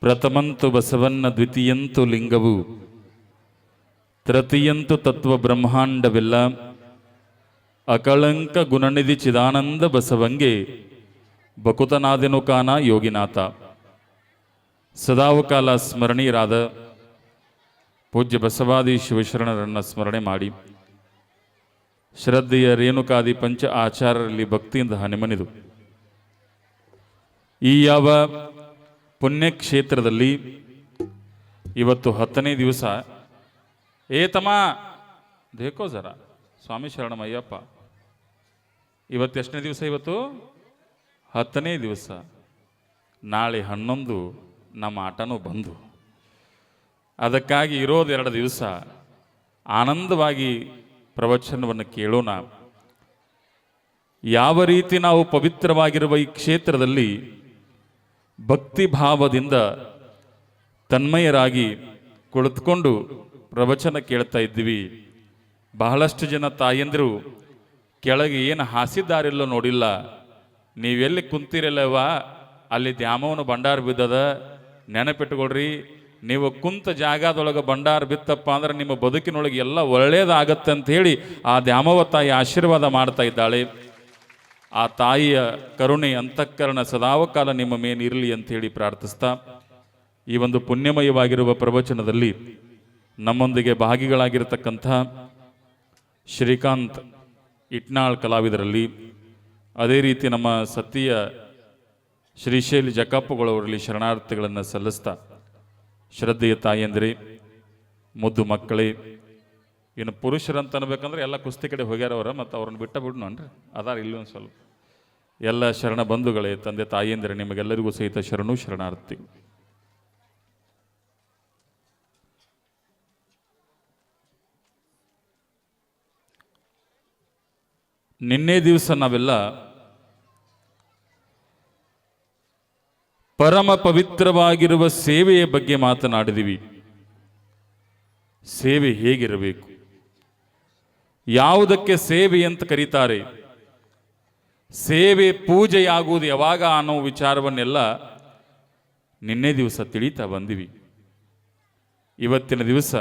ಪ್ರಥಮಂತು ಬಸವನ್ನ ದ್ವಿತೀಯಂತು ಲಿಂಗವು. ತೃತೀಯಂತು ತತ್ವ ಬ್ರಹ್ಮಾಂಡವೆಲ್ಲ. ಅಕಳಂಕ ಗುಣನಿಧಿ ಚಿದಾನಂದ ಬಸವಂಗೆ ಬಕುತನಾದಿನುಕಾನ ಯೋಗಿನಾಥ. ಸದಾವಕಾಲ ಸ್ಮರಣೀಯರಾದ ಪೂಜ್ಯ ಬಸವಾದಿ ಶಿವಶರಣರನ್ನ ಸ್ಮರಣೆ ಮಾಡಿ. ಶ್ರದ್ಧೆಯ ರೇಣುಕಾದಿ ಪಂಚ ಆಚಾರರಲ್ಲಿ ಭಕ್ತಿಯಿಂದ ಹನಿಮನಿದು. ಈ ಯಾವ ಪುಣ್ಯಕ್ಷೇತ್ರದಲ್ಲಿ ಇವತ್ತು ಹತ್ತನೇ ದಿವಸ. ಏತಮ ದೇಕೋ ಜರ, ಸ್ವಾಮಿ ಶರಣಮಯ್ಯಪ್ಪ. ಇವತ್ತು ಎಷ್ಟನೇ ದಿವಸ ಇವತ್ತು? ಹತ್ತನೇ ದಿವಸ. ನಾಳೆ ಹನ್ನೊಂದು, ನಮ್ಮ ಆಟನೂ ಬಂದು. ಅದಕ್ಕಾಗಿ ಇರೋದು ಎರಡು ದಿವಸ. ಆನಂದವಾಗಿ ಪ್ರವಚನವನ್ನು ಕೇಳೋಣ. ಯಾವ ರೀತಿ ನಾವು ಪವಿತ್ರವಾಗಿರುವ ಈ ಕ್ಷೇತ್ರದಲ್ಲಿ ಭಕ್ತಿ ಭಾವದಿಂದ ತನ್ಮಯರಾಗಿ ಕುಳಿತುಕೊಂಡು ಪ್ರವಚನ ಕೇಳ್ತಾ ಇದ್ದೀವಿ. ಬಹಳಷ್ಟು ಜನ ತಾಯಂದಿರು ಕೆಳಗೆ ಏನು ಹಾಸಿದ್ದಾರಿಲ್ಲೋ ನೋಡಿಲ್ಲ. ನೀವೆಲ್ಲಿ ಕುಂತಿರಲ್ಲವ ಅಲ್ಲಿ ದ್ಯಾಮವನ ಭಂಡಾರ ಬಿದ್ದದ? ನೆನಪಿಟ್ಕೊಳ್ರಿ, ನೀವು ಕುಂತ ಜಾಗದೊಳಗೆ ಭಂಡಾರ ಬಿತ್ತಪ್ಪ ಅಂದ್ರೆ ನಿಮ್ಮ ಬದುಕಿನೊಳಗೆ ಎಲ್ಲ ಒಳ್ಳೇದಾಗತ್ತೆ ಅಂತ ಹೇಳಿ ಆ ದ್ಯಾಮವ ತಾಯಿ ಆಶೀರ್ವಾದ ಮಾಡ್ತಾ ಇದ್ದಾಳೆ. ಆ ತಾಯಿಯ ಕರುಣೆ ಅಂತಃಕರಣ ಸದಾವಕಾಲ ನಿಮ್ಮ ಮೇಲಿರಲಿ ಅಂತ ಹೇಳಿ ಪ್ರಾರ್ಥಿಸ್ತಾ, ಈ ಒಂದು ಪುಣ್ಯಮಯವಾಗಿರುವ ಪ್ರವಚನದಲ್ಲಿ ನಮ್ಮೊಂದಿಗೆ ಭಾಗಿಗಳಾಗಿರತಕ್ಕಂಥ ಶ್ರೀಕಾಂತ್ ಇಟ್ನಾಳ್ ಕಲಾವಿದರಲ್ಲಿ, ಅದೇ ರೀತಿ ನಮ್ಮ ಸತ್ಯ ಶ್ರೀಶೈಲಿ ಜಕಪ್ಪಗಳವರಲ್ಲಿ ಶರಣಾರ್ಥಿಗಳನ್ನು ಸಲ್ಲಿಸ್ತಾ, ಶ್ರದ್ಧೆಯ ತಾಯಂದಿರಿ, ಮುದ್ದು ಮಕ್ಕಳೇ ಇನ್ನು ಪುರುಷರಂತ ಅನ್ಬೇಕಂದ್ರೆ ಎಲ್ಲ ಕುಸ್ತಿ ಕಡೆ ಹೋಗ್ಯಾರವ್ರ, ಮತ್ತು ಅವ್ರನ್ನ ಬಿಟ್ಟ ಬಿಡ್ನನ್ರಿ ಅದಾರ ಇಲ್ಲೊಂದು ಸ್ವಲ್ಪ. ಎಲ್ಲ ಶರಣ ಬಂಧುಗಳೇ, ತಂದೆ ತಾಯಿಯಂದಿರ ನಿಮಗೆಲ್ಲರಿಗೂ ಸಹಿತ ಶರಣು ಶರಣಾರ್ಥಿ. ನಿನ್ನೆ ದಿವಸ ನಾವೆಲ್ಲ ಪರಮ ಪವಿತ್ರವಾಗಿರುವ ಸೇವೆಯ ಬಗ್ಗೆ ಮಾತನಾಡಿದೀವಿ. ಸೇವೆ ಹೇಗಿರಬೇಕು? ಯಾವುದಕ್ಕೆ ಸೇವೆ ಅಂತ ಕರೀತಾರೆ? ಸೇವೆ ಪೂಜೆಯಾಗುವುದು ಯಾವಾಗ ಅನ್ನೋ ವಿಚಾರವನ್ನೆಲ್ಲ ನಿನ್ನೆ ದಿವಸ ತಿಳಿತಾ ಬಂದಿವಿ. ಇವತ್ತಿನ ದಿವಸ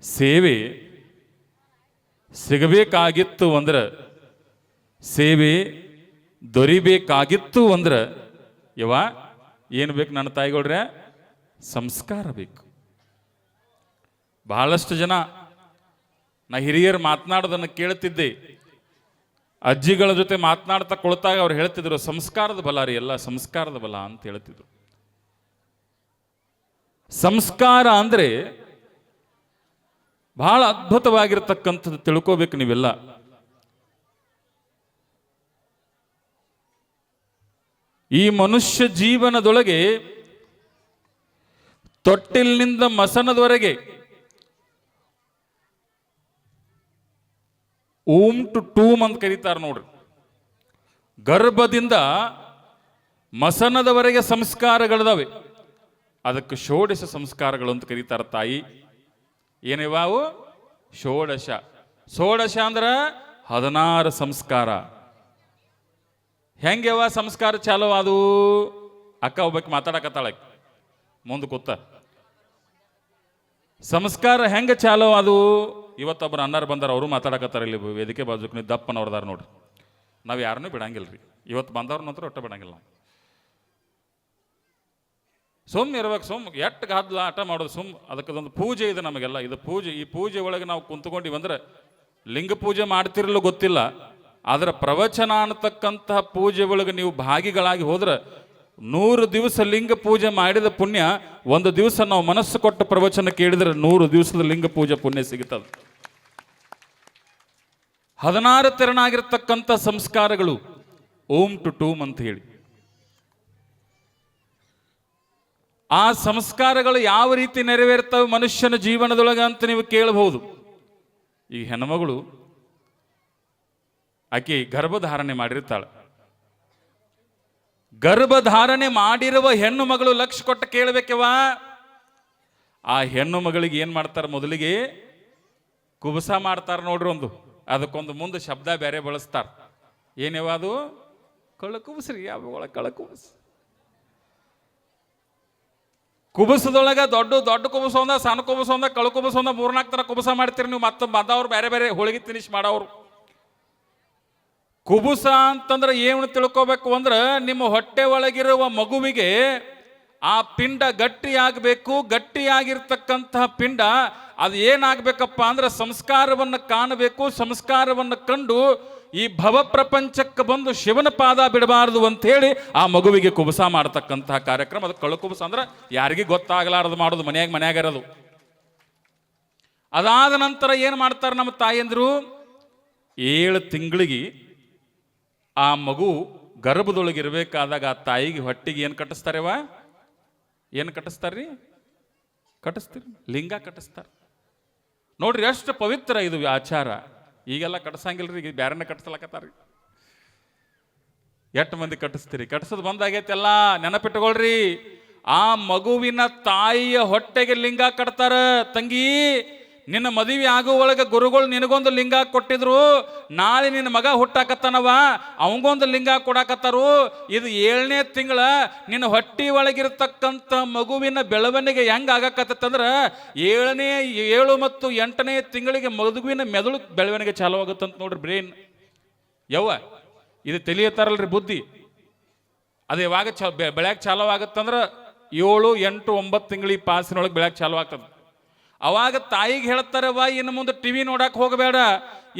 ಸೇವೆ ಸಿಗಬೇಕಾಗಿತ್ತು ಅಂದ್ರೆ, ಸೇವೆ ದೊರಿಬೇಕಾಗಿತ್ತು ಅಂದ್ರೆ ಯವ ಏನು ಬೇಕು ನನ್ನ ತಾಯಿಗಳ್ರೆ? ಸಂಸ್ಕಾರ ಬೇಕು. ಬಹಳಷ್ಟು ಜನ ನಾ ಹಿರಿಯರು ಮಾತನಾಡೋದನ್ನು ಕೇಳ್ತಿದ್ದೆ. ಅಜ್ಜಿಗಳ ಜೊತೆ ಮಾತನಾಡ್ತಾ ಕೊಳ್ತಾಗ ಅವ್ರು ಹೇಳ್ತಿದ್ರು, ಸಂಸ್ಕಾರದ ಬಲ ರೀ, ಎಲ್ಲ ಸಂಸ್ಕಾರದ ಬಲ ಅಂತ ಹೇಳ್ತಿದ್ರು. ಸಂಸ್ಕಾರ ಅಂದ್ರೆ ಬಹಳ ಅದ್ಭುತವಾಗಿರ್ತಕ್ಕಂಥದ್ದು ತಿಳ್ಕೋಬೇಕು ನೀವೆಲ್ಲ. ಈ ಮನುಷ್ಯ ಜೀವನದೊಳಗೆ ತೊಟ್ಟಿಲಿನಿಂದ ಮಸನದವರೆಗೆ ಓಂ ಟು ಟೂಮ್ ಅಂತ ಕರೀತಾರೆ ನೋಡ್ರಿ. ಗರ್ಭದಿಂದ ಮಸನದವರೆಗೆ ಸಂಸ್ಕಾರಗಳಿದಾವೆ. ಅದಕ್ಕೆ ಷೋಡಶ ಸಂಸ್ಕಾರಗಳು ಅಂತ ಕರೀತಾರೆ ತಾಯಿ. ಏನಿವಾವು ಷೋಡಶ. ಷೋಡಶ ಅಂದ್ರೆ ಹದಿನಾರು ಸಂಸ್ಕಾರ. ಹೆಂಗ್ಯವ ಸಂಸ್ಕಾರ ಚಾಲು ಅದು? ಅಕ್ಕ ಒಬ್ಬಕ್ಕೆ ಮಾತಾಡಕತ್ತಾಳ ಮುಂದೆ ಕೂತ. ಸಂಸ್ಕಾರ ಹೆಂಗೆ ಚಾಲು ಅದು? ಇವತ್ತೊಬ್ಬರು ಅನ್ನಾರು ಬಂದಾರ, ಅವರು ಮಾತಾಡಕತ್ತಾರ ಇಲ್ಲಿ ವೇದಿಕೆ ಬಾಜುಕ್, ನೀವು ದಪ್ಪನವ್ರದಾರ ನೋಡ್ರಿ. ನಾವು ಯಾರನ್ನೂ ಬಿಡಂಗಿಲ್ಲ ರೀ ಇವತ್ತು ಬಂದವ್ರ ನಂತರ ಒಟ್ಟ ಬಿಡಂಗಿಲ್ಲ ನಾವು. ಸುಮ್ ಇರ್ಬೇಕು, ಸುಮ್ ಎಟ್ಟು ಗಾದ್ಲ ಆಟ ಮಾಡೋದು, ಸುಮ್ ಅದಕ್ಕದೊಂದು ಪೂಜೆ ಇದೆ ನಮಗೆಲ್ಲ. ಇದು ಪೂಜೆ, ಈ ಪೂಜೆ ಒಳಗೆ ನಾವು ಕುಂತ್ಕೊಂಡಿವಿ ಅಂದ್ರೆ ಲಿಂಗ ಪೂಜೆ ಮಾಡ್ತಿರಲು ಗೊತ್ತಿಲ್ಲ. ಆದ್ರೆ ಪ್ರವಚನ ಅನ್ನತಕ್ಕಂತಹ ಪೂಜೆ ಒಳಗೆ ನೀವು ಭಾಗಿಗಳಾಗಿ ಹೋದ್ರೆ ನೂರು ದಿವಸ ಲಿಂಗ ಪೂಜೆ ಮಾಡಿದ ಪುಣ್ಯ, ಒಂದು ದಿವಸ ನಾವು ಮನಸ್ಸು ಕೊಟ್ಟ ಪ್ರವಚನ ಕೇಳಿದ್ರೆ ನೂರು ದಿವಸದ ಲಿಂಗ ಪೂಜೆ ಪುಣ್ಯ ಸಿಗುತ್ತದೆ ಹದಿನಾರು ತೆರನಾಗಿರ್ತಕ್ಕಂಥ ಸಂಸ್ಕಾರಗಳು ಓಂ ಟು ಟೂಮ್ ಅಂತ ಹೇಳಿ. ಆ ಸಂಸ್ಕಾರಗಳು ಯಾವ ರೀತಿ ನೆರವೇರ್ತವೆ ಮನುಷ್ಯನ ಜೀವನದೊಳಗೆ ಅಂತ ನೀವು ಕೇಳಬಹುದು. ಈ ಹೆಣ್ಮಗಳು ಆಕೆ ಗರ್ಭಧಾರಣೆ ಮಾಡಿರ್ತಾಳೆ. ಗರ್ಭಧಾರಣೆ ಮಾಡಿರುವ ಹೆಣ್ಣು ಮಗಳು ಲಕ್ಷ ಕೊಟ್ಟು ಕೇಳಬೇಕವ ಆ ಹೆಣ್ಣು ಮಗಳಿಗೆ ಏನು ಮಾಡ್ತಾರೆ ಮೊದಲಿಗೆ ಕುಬಸ ಮಾಡ್ತಾರೆ ನೋಡ್ರಿ ಒಂದು. ಅದಕ್ಕೊಂದು ಮುಂದೆ ಶಬ್ದ ಬೇರೆ ಬಳಸ್ತಾರೆ. ಏನೇವ ಅದು? ಕಳ್ಳ ಕುಬಸ್ರಿ ಯಾವ ಒಳಗೆ ಕಳ್ಳ ಕುಬಸ್ ಕುಬಸದೊಳಗ ದೊಡ್ಡ ದೊಡ್ಡ ಕುಬಸ ಒಂದ ಸಣ್ಣ ಕುಬಸ ಒಂದ ಕಳು ಕುಬಸ ಒಂದ ಮೂರ್ನಾಲ್ಕು ತರ ಕುಬಸ ಮಾಡ್ತೀರಿ ನೀವು. ಮತ್ತೆ ಬಂದವ್ರು ಬೇರೆ ಬೇರೆ ಹೋಳಿಗೆ ತಿನಿಸ್ ಮಾಡೋರು ಕುಬುಸ ಅಂತಂದ್ರೆ ಏನು ತಿಳ್ಕೋಬೇಕು ಅಂದ್ರೆ ನಿಮ್ಮ ಹೊಟ್ಟೆ ಒಳಗಿರುವ ಮಗುವಿಗೆ ಆ ಪಿಂಡ ಗಟ್ಟಿಯಾಗಬೇಕು. ಗಟ್ಟಿಯಾಗಿರ್ತಕ್ಕಂತಹ ಪಿಂಡ ಅದು ಏನಾಗಬೇಕಪ್ಪ ಅಂದ್ರೆ ಸಂಸ್ಕಾರವನ್ನು ಕಾಣಬೇಕು, ಸಂಸ್ಕಾರವನ್ನು ಕಂಡು ಈ ಭವ ಪ್ರಪಂಚಕ್ಕೆ ಬಂದು ಶಿವನ ಪಾದ ಬಿಡಬಾರದು ಅಂತ ಹೇಳಿ ಆ ಮಗುವಿಗೆ ಕುಬಸ ಮಾಡತಕ್ಕಂತಹ ಕಾರ್ಯಕ್ರಮ. ಅದು ಕಳು ಕುಬಸ ಅಂದ್ರೆ ಯಾರಿಗೂ ಗೊತ್ತಾಗಲಾರದು ಮಾಡೋದು, ಮನೆಯಾಗ ಮನ್ಯಾಗ ಇರೋದು. ಅದಾದ ನಂತರ ಏನು ಮಾಡ್ತಾರೆ ನಮ್ಮ ತಾಯಂದರು? ಏಳು ತಿಂಗಳಿಗೆ ಆ ಮಗು ಗರ್ಭದೊಳಗೆ ಇರಬೇಕಾದಾಗ ಆ ತಾಯಿಗೆ ಹೊಟ್ಟಿಗೆ ಏನು ವಾ ಏನು ಕಟ್ಟಿಸ್ತಾರ್ರಿ? ಕಟ್ಟಿಸ್ತೀರಿ? ಲಿಂಗ ಕಟ್ಟಿಸ್ತಾರೆ. ನೋಡ್ರಿ ಎಷ್ಟು ಪವಿತ್ರ ಇದು ಆಚಾರ. ಈಗೆಲ್ಲ ಕಟ್ಸಂಗಿಲ್ರಿ, ಈಗ ಬ್ಯಾರನ್ನ ಕಟ್ಸಲಕತ್ತಾರ ಎಷ್ಟು ಮಂದಿ ಕಟ್ಟಿಸ್ತೀರಿ ಕಟ್ಟಿಸೋದು ಬಂದಾಗೈತೆಲ್ಲ, ನೆನಪಿಟ್ಕೊಳ್ರಿ. ಆ ಮಗುವಿನ ತಾಯಿಯ ಹೊಟ್ಟೆಗೆ ಲಿಂಗ ಕಟ್ತಾರ ತಂಗಿ. ನಿನ್ನ ಮದುವೆ ಆಗೋ ಒಳಗೆ ಗುರುಗಳು ನಿನಗೊಂದು ಲಿಂಗ ಕೊಟ್ಟಿದ್ರು, ನಾಳೆ ನಿನ್ನ ಮಗ ಹುಟ್ಟಾಕತ್ತನವ, ಅವಂಗೊಂದು ಲಿಂಗ ಕೊಡಾಕತ್ತಾರು. ಇದು ಏಳನೇ ತಿಂಗಳ ನಿನ್ನ ಹೊಟ್ಟಿ ಒಳಗಿರ್ತಕ್ಕಂಥ ಮಗುವಿನ ಬೆಳವಣಿಗೆ ಹೆಂಗೆ ಆಗಾಕತ್ತಂದ್ರೆ ಏಳನೇ, ಏಳು ಮತ್ತು ಎಂಟನೇ ತಿಂಗಳಿಗೆ ಮಗುವಿನ ಮೆದುಳು ಬೆಳವಣಿಗೆ ಚಾಲು ಆಗುತ್ತಂತ ನೋಡ್ರಿ ಬ್ರೇನ್. ಯವ್ವ, ಇದು ತಿಳಿಯತ್ತಾರಲ್ರಿ ಬುದ್ಧಿ. ಅದು ಯಾವಾಗ ಚ ಬೆಳ್ಯಾಕ ಚಾಲು ಆಗತ್ತಂದ್ರೆ ಏಳು, ಎಂಟು, ಒಂಬತ್ತು ತಿಂಗಳಿಗೆ ಪಾಸಿನೊಳಗೆ ಬೆಳ್ಯಾಕೆ ಚಾಲು ಆಗ್ತದೆ. ಅವಾಗ ತಾಯಿಗೆ ಹೇಳ್ತಾರವ್ವ ಇನ್ನು ಮುಂದೆ ಟಿ ವಿ ನೋಡಕ್ಕೆ ಹೋಗಬೇಡ,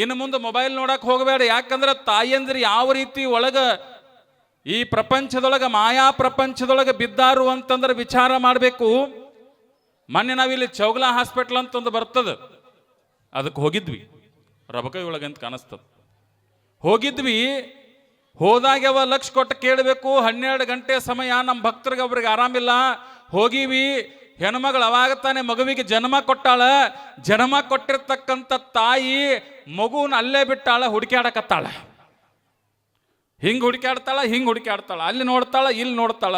ಇನ್ನು ಮುಂದೆ ಮೊಬೈಲ್ ನೋಡಕ್ಕೆ ಹೋಗಬೇಡ. ಯಾಕಂದ್ರೆ ತಾಯಿಯಂದ್ರೆ ಯಾವ ರೀತಿ ಒಳಗ ಈ ಪ್ರಪಂಚದೊಳಗೆ, ಮಾಯಾ ಪ್ರಪಂಚದೊಳಗೆ ಬಿದ್ದಾರು ಅಂತಂದ್ರೆ ವಿಚಾರ ಮಾಡಬೇಕು. ಮೊನ್ನೆ ನಾವಿಲ್ಲಿ ಚೌಗ್ಲಾ ಹಾಸ್ಪಿಟ್ಲ್ ಅಂತಂದು ಬರ್ತದೆ, ಅದಕ್ಕೆ ಹೋಗಿದ್ವಿ. ರಬಕೈ ಒಳಗೆ ಅಂತ ಕಾಣಿಸ್ತದೆ. ಹೋಗಿದ್ವಿ, ಹೋದಾಗ ಯಾವ ಲಕ್ಷ ಕೊಟ್ಟು ಕೇಳಬೇಕು, ಹನ್ನೆರಡು ಗಂಟೆ ಸಮಯ ನಮ್ಮ ಭಕ್ತರಿಗೆ ಒಬ್ರಿಗೆ ಆರಾಮಿಲ್ಲ. ಹೋಗಿವಿ ಹೆಣ್ಮಗಳು ಅವಾಗ ತಾನೇ ಮಗುವಿಗೆ ಜನ್ಮ ಕೊಟ್ಟಾಳ, ಜನ್ಮ ಕೊಟ್ಟಿರ್ತಕ್ಕಂಥ ತಾಯಿ ಮಗುವನ್ನ ಅಲ್ಲೇ ಬಿಟ್ಟಾಳ, ಹುಡುಕ್ಯಾಡಕತ್ತಾಳ. ಹಿಂಗೆ ಹುಡುಕ್ಯಾಡ್ತಾಳ ಹಿಂಗೆ ಹುಡುಕ್ಯಾಡ್ತಾಳ. ಅಲ್ಲಿ ನೋಡ್ತಾಳ, ಇಲ್ಲಿ ನೋಡ್ತಾಳ.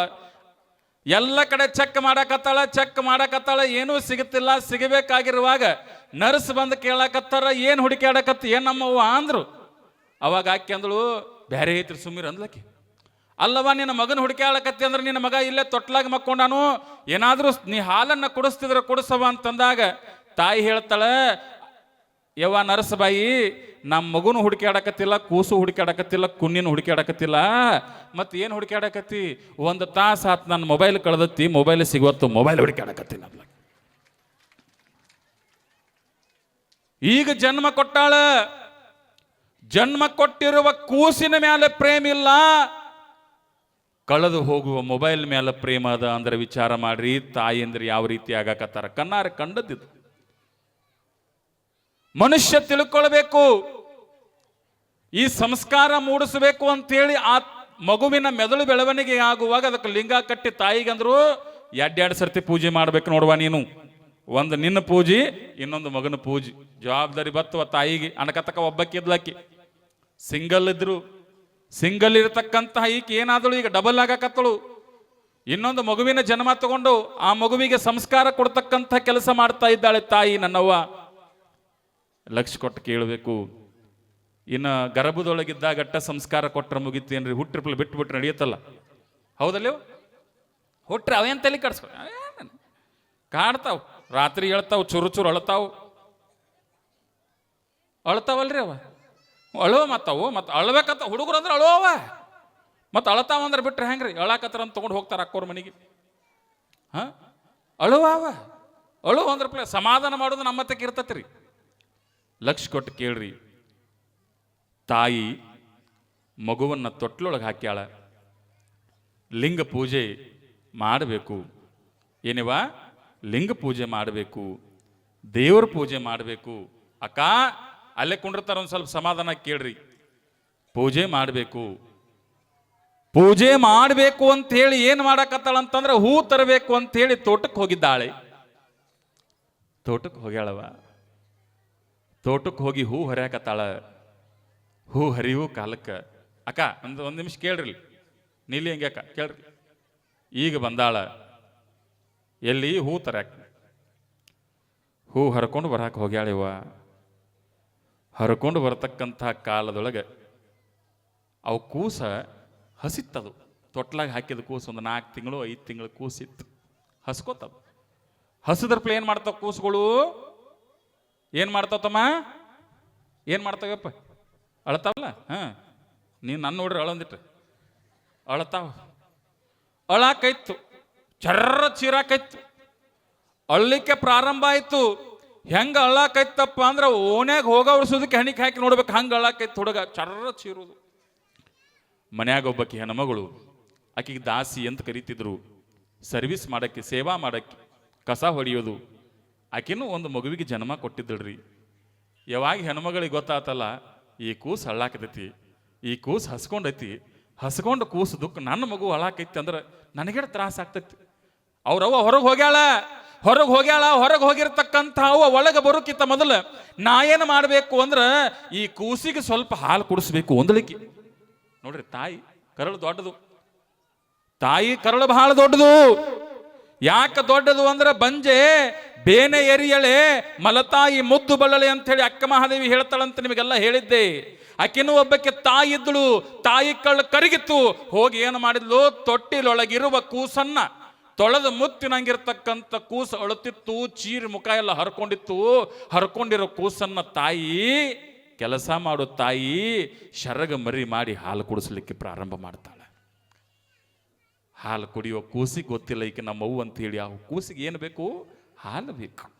ಎಲ್ಲ ಕಡೆ ಚೆಕ್ ಮಾಡಕತ್ತಾಳ ಚೆಕ್ ಮಾಡಕತ್ತಾಳ. ಏನೂ ಸಿಗುತ್ತಿಲ್ಲ, ಸಿಗಬೇಕಾಗಿರುವಾಗ ನರ್ಸ್ ಬಂದು ಕೇಳಕತ್ತಾರ, ಏನು ಹುಡುಕ್ಯಾಡಕತ್ತಿ, ಏನು ನಮ್ಮವ್ವ ಅಂದ್ರು. ಅವಾಗ ಆಕೆ ಅಂದಳು ಬ್ಯಾರೆ ಐತ್ರಿ ಸುಮ್ಮೀರ್ ಅಂದ್ಲಕ್ಕೆ ಅಲ್ಲವ ನಿನ್ನ ಮಗನ ಹುಡುಕ್ಯಾಳಕತ್ತಿ ಅಂದ್ರೆ ನಿನ್ನ ಮಗ ಇಲ್ಲೇ ತೊಟ್ಲಾಗಿ ಮಕ್ಕೊಂಡಾನು? ಏನಾದರೂ ನೀ ಹಾಲನ್ನು ಕುಡಿಸ್ತಿದ್ರೆ ಕುಡಿಸವ ಅಂತಂದಾಗ ತಾಯಿ ಹೇಳ್ತಾಳೆ, ಯವ್ವ ನರಸಬಾಯಿ ನಮ್ಮ ಮಗುನು ಹುಡುಕ್ಯಾಡಕತ್ತಿಲ್ಲ ಕೂಸು ಹುಡುಕ್ಯಾಡಕತ್ತಿಲ್ಲ ಕುನ್ನಿನ ಹುಡುಕ್ಯಾಡಕತ್ತಿಲ್ಲ ಮತ್ತೆ ಏನು ಹುಡುಕ್ಯಾಡಕತ್ತಿ ಒಂದು ತಾಸು ಆತು ನನ್ನ ಮೊಬೈಲ್ ಕಳೆದತ್ತಿ, ಮೊಬೈಲ್ ಸಿಗೋತ್ತು ಮೊಬೈಲ್ ಹುಡುಕ್ಯಾಡಕತ್ತಿ ನನ್ನ ಈಗ ಜನ್ಮ ಕೊಟ್ಟಾಳ. ಜನ್ಮ ಕೊಟ್ಟಿರುವ ಕೂಸಿನ ಮೇಲೆ ಪ್ರೇಮ ಇಲ್ಲ. ಕಳೆದು ಹೋಗುವ ಮೊಬೈಲ್ ಮೇಲೆ ಪ್ರೇಮ ಅದ ಅಂದ್ರೆ ವಿಚಾರ ಮಾಡ್ರಿ ತಾಯಿ ಅಂದ್ರೆ ಯಾವ ರೀತಿ ಆಗಾಕತ್ತಾರ? ಕಣ್ಣಾರೆ ಕಂಡದ್ದಿದ್ದು ಮನುಷ್ಯ ತಿಳ್ಕೊಳ್ಬೇಕು, ಈ ಸಂಸ್ಕಾರ ಮೂಡಿಸಬೇಕು ಅಂತೇಳಿ ಆ ಮಗುವಿನ ಮೆದುಳು ಬೆಳವಣಿಗೆ ಆಗುವಾಗ ಅದಕ್ಕೆ ಲಿಂಗ ಕಟ್ಟಿ ತಾಯಿಗಂದ್ರು ಎರಡೆರಡು ಸರ್ತಿ ಪೂಜೆ ಮಾಡ್ಬೇಕು ನೋಡುವ ನೀನು. ಒಂದು ನಿನ್ನ ಪೂಜೆ, ಇನ್ನೊಂದು ಮಗನ ಪೂಜೆ. ಜವಾಬ್ದಾರಿ ಬತ್ತುವ ತಾಯಿಗೆ, ಅಣಕತಕ ಒಬ್ಬಕ್ಕಿದ್ಲಕ್ಕಿ. ಸಿಂಗಲ್ ಇದ್ರು ಸಿಂಗಲ್ ಇರತಕ್ಕಂತಹ ಈಕೆ ಏನಾದಳು? ಈಗ ಡಬಲ್ ಆಗಕತ್ತಳು. ಇನ್ನೊಂದು ಮಗುವಿನ ಜನ್ಮ ತಗೊಂಡು ಆ ಮಗುವಿಗೆ ಸಂಸ್ಕಾರ ಕೊಡ್ತಕ್ಕಂಥ ಕೆಲಸ ಮಾಡ್ತಾ ಇದ್ದಾಳೆ ತಾಯಿ ನನ್ನವ್ವ. ಲಕ್ಷ ಕೊಟ್ಟು ಕೇಳಬೇಕು. ಇನ್ನು ಗರ್ಭದೊಳಗಿದ್ದಾಗಟ್ಟ ಸಂಸ್ಕಾರ ಕೊಟ್ಟರೆ ಮುಗಿತೇನ್ರಿ ಹುಟ್ಟಿರ್ಪಲ್ ಬಿಟ್ಟು ಬಿಟ್ಟು ನಡೆಯುತ್ತಲ್ಲ. ಹೌದಲ್ಲ ಹುಟ್ಟ್ರೆ ಅವೇನು ತಲೆ ಕಡಿಸ್ಕೊ ಕಾಡ್ತಾವ್ ರಾತ್ರಿ ಹೇಳ್ತಾವ್ ಚುರು ಚುರು ಅಳ್ತಾವ್. ಅಳ್ತಾವಲ್ರಿ ಅವ? ಅಳುವ ಮತ್ತವು ಮತ್ತೆ ಅಳ್ಬೇಕಂತ ಹುಡುಗರು ಅಂದ್ರೆ ಅಳುವವ ಮತ್ತೆ ಅಳತಾವ ಅಂದ್ರೆ ಬಿಟ್ರೆ ಹೆಂಗ್ರಿ? ಅಳಾಕತ್ರ ಅಂತ ತೊಗೊಂಡು ಹೋಗ್ತಾರ ಅಕ್ಕೋರ್ ಮನೆಗೆ. ಹಾ? ಅಳುವ ಅಳು ಅಳುವ ಅಂದ್ರೆ ಪ್ಲೇ, ಸಮಾಧಾನ ಮಾಡೋದು ನಮ್ಮತ್ತಕ್ಕೆ ಇರ್ತತ್ರಿ. ಲಕ್ಷ ಕೊಟ್ಟು ಕೇಳ್ರಿ. ತಾಯಿ ಮಗುವನ್ನ ತೊಟ್ಲೊಳಗೆ ಹಾಕ್ಯಾಳ. ಲಿಂಗ ಪೂಜೆ ಮಾಡಬೇಕು. ಏನಿವ? ಲಿಂಗ ಪೂಜೆ ಮಾಡಬೇಕು. ದೇವ್ರ ಪೂಜೆ ಮಾಡಬೇಕು. ಅಕ್ಕ ಅಲ್ಲೇ ಕುಂಡಿರ್ತಾರ ಒಂದು ಸ್ವಲ್ಪ ಸಮಾಧಾನ ಕೇಳ್ರಿ. ಪೂಜೆ ಮಾಡಬೇಕು. ಪೂಜೆ ಮಾಡಬೇಕು ಅಂತ ಹೇಳಿ ಏನು ಮಾಡಕತ್ತಾಳ ಅಂತಂದ್ರೆ ಹೂ ತರಬೇಕು ಅಂತ ಹೇಳಿ ತೋಟಕ್ಕೆ ಹೋಗಿದ್ದಾಳೆ. ತೋಟಕ್ಕೆ ಹೋಗ್ಯಾಳವ. ತೋಟಕ್ಕೆ ಹೋಗಿ ಹೂ ಹರಿಯಾಕತ್ತಾಳ. ಹೂ ಹರಿವು ಕಾಲಕ್ಕೆ. ಅಕ್ಕ, ಒಂದು ಒಂದು ನಿಮಿಷ ಕೇಳ್ರಿ. ನೀಲಿ ಹೆಂಗೆ ಅಕ್ಕ, ಕೇಳ್ರಿ. ಈಗ ಬಂದಾಳ. ಎಲ್ಲಿ ಹೂ ತರ್ಯಾಕ. ಹೂ ಹರ್ಕೊಂಡು ಬರಾಕ ಹೋಗ್ಯಾಳಿವ ಹರ್ಕೊಂಡು ಬರತಕ್ಕಂಥ ಕಾಲದೊಳಗೆ ಅವು ಕೂಸ ಹಸಿತ್ತದು. ತೊಟ್ಲಾಗ ಹಾಕಿದ ಕೂಸು ಒಂದು ನಾಲ್ಕು ತಿಂಗಳು, ಐದು ತಿಂಗಳು ಕೂಸಿತ್ತು. ಹಸ್ಕೋತಾವ ಹಸಿದ್ರಪ್ಲೆ ಪ್ಲೇ ಏನು ಮಾಡ್ತಾವ ಕೂಸುಗಳು? ಏನು ಮಾಡ್ತಾವ ತಮ್ಮ? ಏನು ಮಾಡ್ತಾವಪ್ಪ ಅಳ್ತಾವಲ್ಲ? ಹಾಂ. ನೀನು ನನ್ನ ನೋಡ್ರಿ ಅಳಂದಿಟ್ಟು ಅಳತಾವ. ಅಳಾಕೈತು ಚರ್ರ ಚೀರಾಕೈತು ಅಳ್ಲಿಕ್ಕೆ ಪ್ರಾರಂಭ ಆಯ್ತು. ಹೆಂಗ ಅಳ್ಳಾಕೈತಪ್ಪ ಅಂದ್ರೆ ಓನ್ಯಾಗ ಸುದಕ್ಕೆ ಹಣಿಕೆ ಹಾಕಿ ನೋಡ್ಬೇಕು. ಹಂಗೆ ಅಳ್ಳಾಕೈತಿ ಹುಡುಗ. ಚರ್ರ ಚೀರೋದು. ಮನ್ಯಾಗ ಒಬ್ಬಾಕಿ ಹೆಣ್ಮಗಳು ಆಕೆಗೆ ದಾಸಿ ಅಂತ ಕರಿತಿದ್ರು. ಸರ್ವಿಸ್ ಮಾಡಕ್ಕೆ, ಸೇವಾ ಮಾಡಕ್ಕೆ ಕಸ ಹೊಡೆಯೋದು. ಆಕಿನೂ ಒಂದು ಮಗುವಿಗೆ ಜನ್ಮ ಕೊಟ್ಟಿದ್ದಳ್ರಿ. ಯಾವಾಗ ಹೆಣ್ಮಗಳಿಗೆ ಗೊತ್ತಾತಲ್ಲ, ಈ ಕೂಸು ಹಳ್ಳಾಕತೈತಿ ಈ ಕೂಸು ಹಸ್ಕೊಂಡೈತಿ. ಹಸ್ಕೊಂಡು ಕೂಸು ದುಃಖ ನನ್ನ ಮಗು ಹಳಾಕೈತಿ ಅಂದ್ರೆ ನನಗೆ ತ್ರಾಸ ಆಗ್ತೈತಿ ಅವ್ರವ್ವ ಹೊರಗೆ ಹೋಗ್ಯಾಳ. ಹೊರಗೆ ಹೋಗ್ಯಾಳ, ಹೊರಗೆ ಹೋಗಿರ್ತಕ್ಕಂಥ ಅವ ಒಳಗೆ ಬರೋಕ್ಕಿಂತ ಮೊದಲು ನಾ ಏನು ಮಾಡಬೇಕು ಅಂದ್ರೆ ಈ ಕೂಸಿಗೆ ಸ್ವಲ್ಪ ಹಾಲು ಕುಡಿಸ್ಬೇಕು ಒಂದಳಿಕೆ ನೋಡ್ರಿ ತಾಯಿ ಕರಳು ದೊಡ್ಡದು. ತಾಯಿ ಕರಳು ಬಹಳ ದೊಡ್ಡದು. ಯಾಕೆ ದೊಡ್ಡದು ಅಂದ್ರೆ ಬಂಜೆ ಬೇನೆ ಎರಿಯಳೆ ಮಲತಾಯಿ ಮುದ್ದು ಬಳ್ಳಳೆ ಅಂತ ಹೇಳಿ ಅಕ್ಕ ಮಹಾದೇವಿ ಹೇಳ್ತಾಳಂತ ನಿಮಗೆಲ್ಲ ಹೇಳಿದ್ದೆ. ಆಕಿನೂ ಒಬ್ಬಕ್ಕೆ ತಾಯಿ ಇದ್ದಳು, ತಾಯಿ ಕಳ್ಳು ಕರಗಿತ್ತು. ಹೋಗಿ ಏನು ಮಾಡಿದ್ಲು? ತೊಟ್ಟಿಲೊಳಗಿರುವ ಕೂಸನ್ನ ತೊಳೆದ ಮುತ್ತಿನಂಗಿರ್ತಕ್ಕಂಥ ಕೂಸು ಅಳುತ್ತಿತ್ತು, ಚೀರಿ ಮುಖ ಎಲ್ಲ ಹರ್ಕೊಂಡಿತ್ತು. ಹರ್ಕೊಂಡಿರೋ ಕೂಸನ್ನ ತಾಯಿ, ಕೆಲಸ ಮಾಡೋ ತಾಯಿ ಶರಗ ಮರಿ ಮಾಡಿ ಹಾಲು ಕುಡಿಸ್ಲಿಕ್ಕೆ ಪ್ರಾರಂಭ ಮಾಡ್ತಾಳೆ. ಹಾಲು ಕುಡಿಯೋ ಕೂಸಿಗೆ ಗೊತ್ತಿಲ್ಲ ಈಕೆ ನಮ್ಮವು ಅಂತ ಹೇಳಿ, ಆ ಕೂಸಿಗೆ ಏನು ಬೇಕು? ಹಾಲು ಬೇಕು.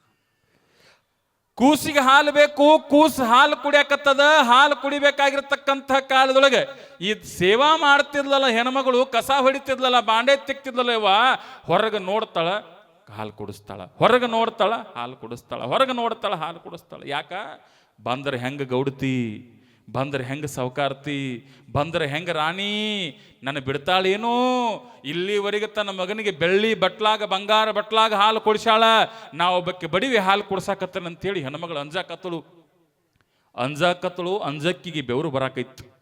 ಕೂಸಿಗೆ ಹಾಲು ಬೇಕು, ಕೂಸು ಹಾಲು ಕುಡಿಯಕತ್ತದ, ಹಾಲು ಕುಡಿಬೇಕಾಗಿರ್ತಕ್ಕಂಥ ಕಾಲದೊಳಗೆ ಈ ಸೇವಾ ಮಾಡ್ತಿದ್ಲಲ್ಲ ಹೆಣ್ಮಗಳು, ಕಸ ಹೊಡಿತಿದ್ಲಲ್ಲ, ಬಾಂಡೆ ತಿಕ್ತಿದ್ಲಲ್ಲ ಇವ ಹೊರಗೆ ನೋಡ್ತಾಳ, ಹಾಲು ಕುಡಿಸ್ತಾಳ. ಹೊರಗೆ ನೋಡ್ತಾಳ, ಹಾಲು ಕುಡಿಸ್ತಾಳ. ಹೊರಗೆ ನೋಡ್ತಾಳ, ಹಾಲು ಕುಡಿಸ್ತಾಳ. ಯಾಕ? ಬಂದ್ರೆ ಹೆಂಗ ಗೌಡತಿ? ಬಂದ್ರೆ ಹೆಂಗ ಸಾವುಕಾರ್ತಿ ಬಂದ್ರೆ ಹೆಂಗ ರಾಣಿ? ನನ್ನ ಬಿಡ್ತಾಳೇನು? ಇಲ್ಲಿವರೆಗೆ ತನ್ನ ಮಗನಿಗೆ ಬೆಳ್ಳಿ ಬಟ್ಲಾಗ, ಬಂಗಾರ ಬಟ್ಲಾಗ ಹಾಲು ಕುಡಿಸಾಳ ನಾ ಒಬ್ಬಕ್ಕೆ ಬಡಿವಿ ಹಾಲು ಕುಡ್ಸಾಕತ್ತನ ಅಂತೇಳಿ ಹೆಣ್ಮಗಳು ಅಂಜಾಕತ್ತಳು. ಅಂಜಾಕತ್ತಳು, ಅಂಜಕ್ಕಿಗೆ ಬೆವರು ಬರಾಕೈತು.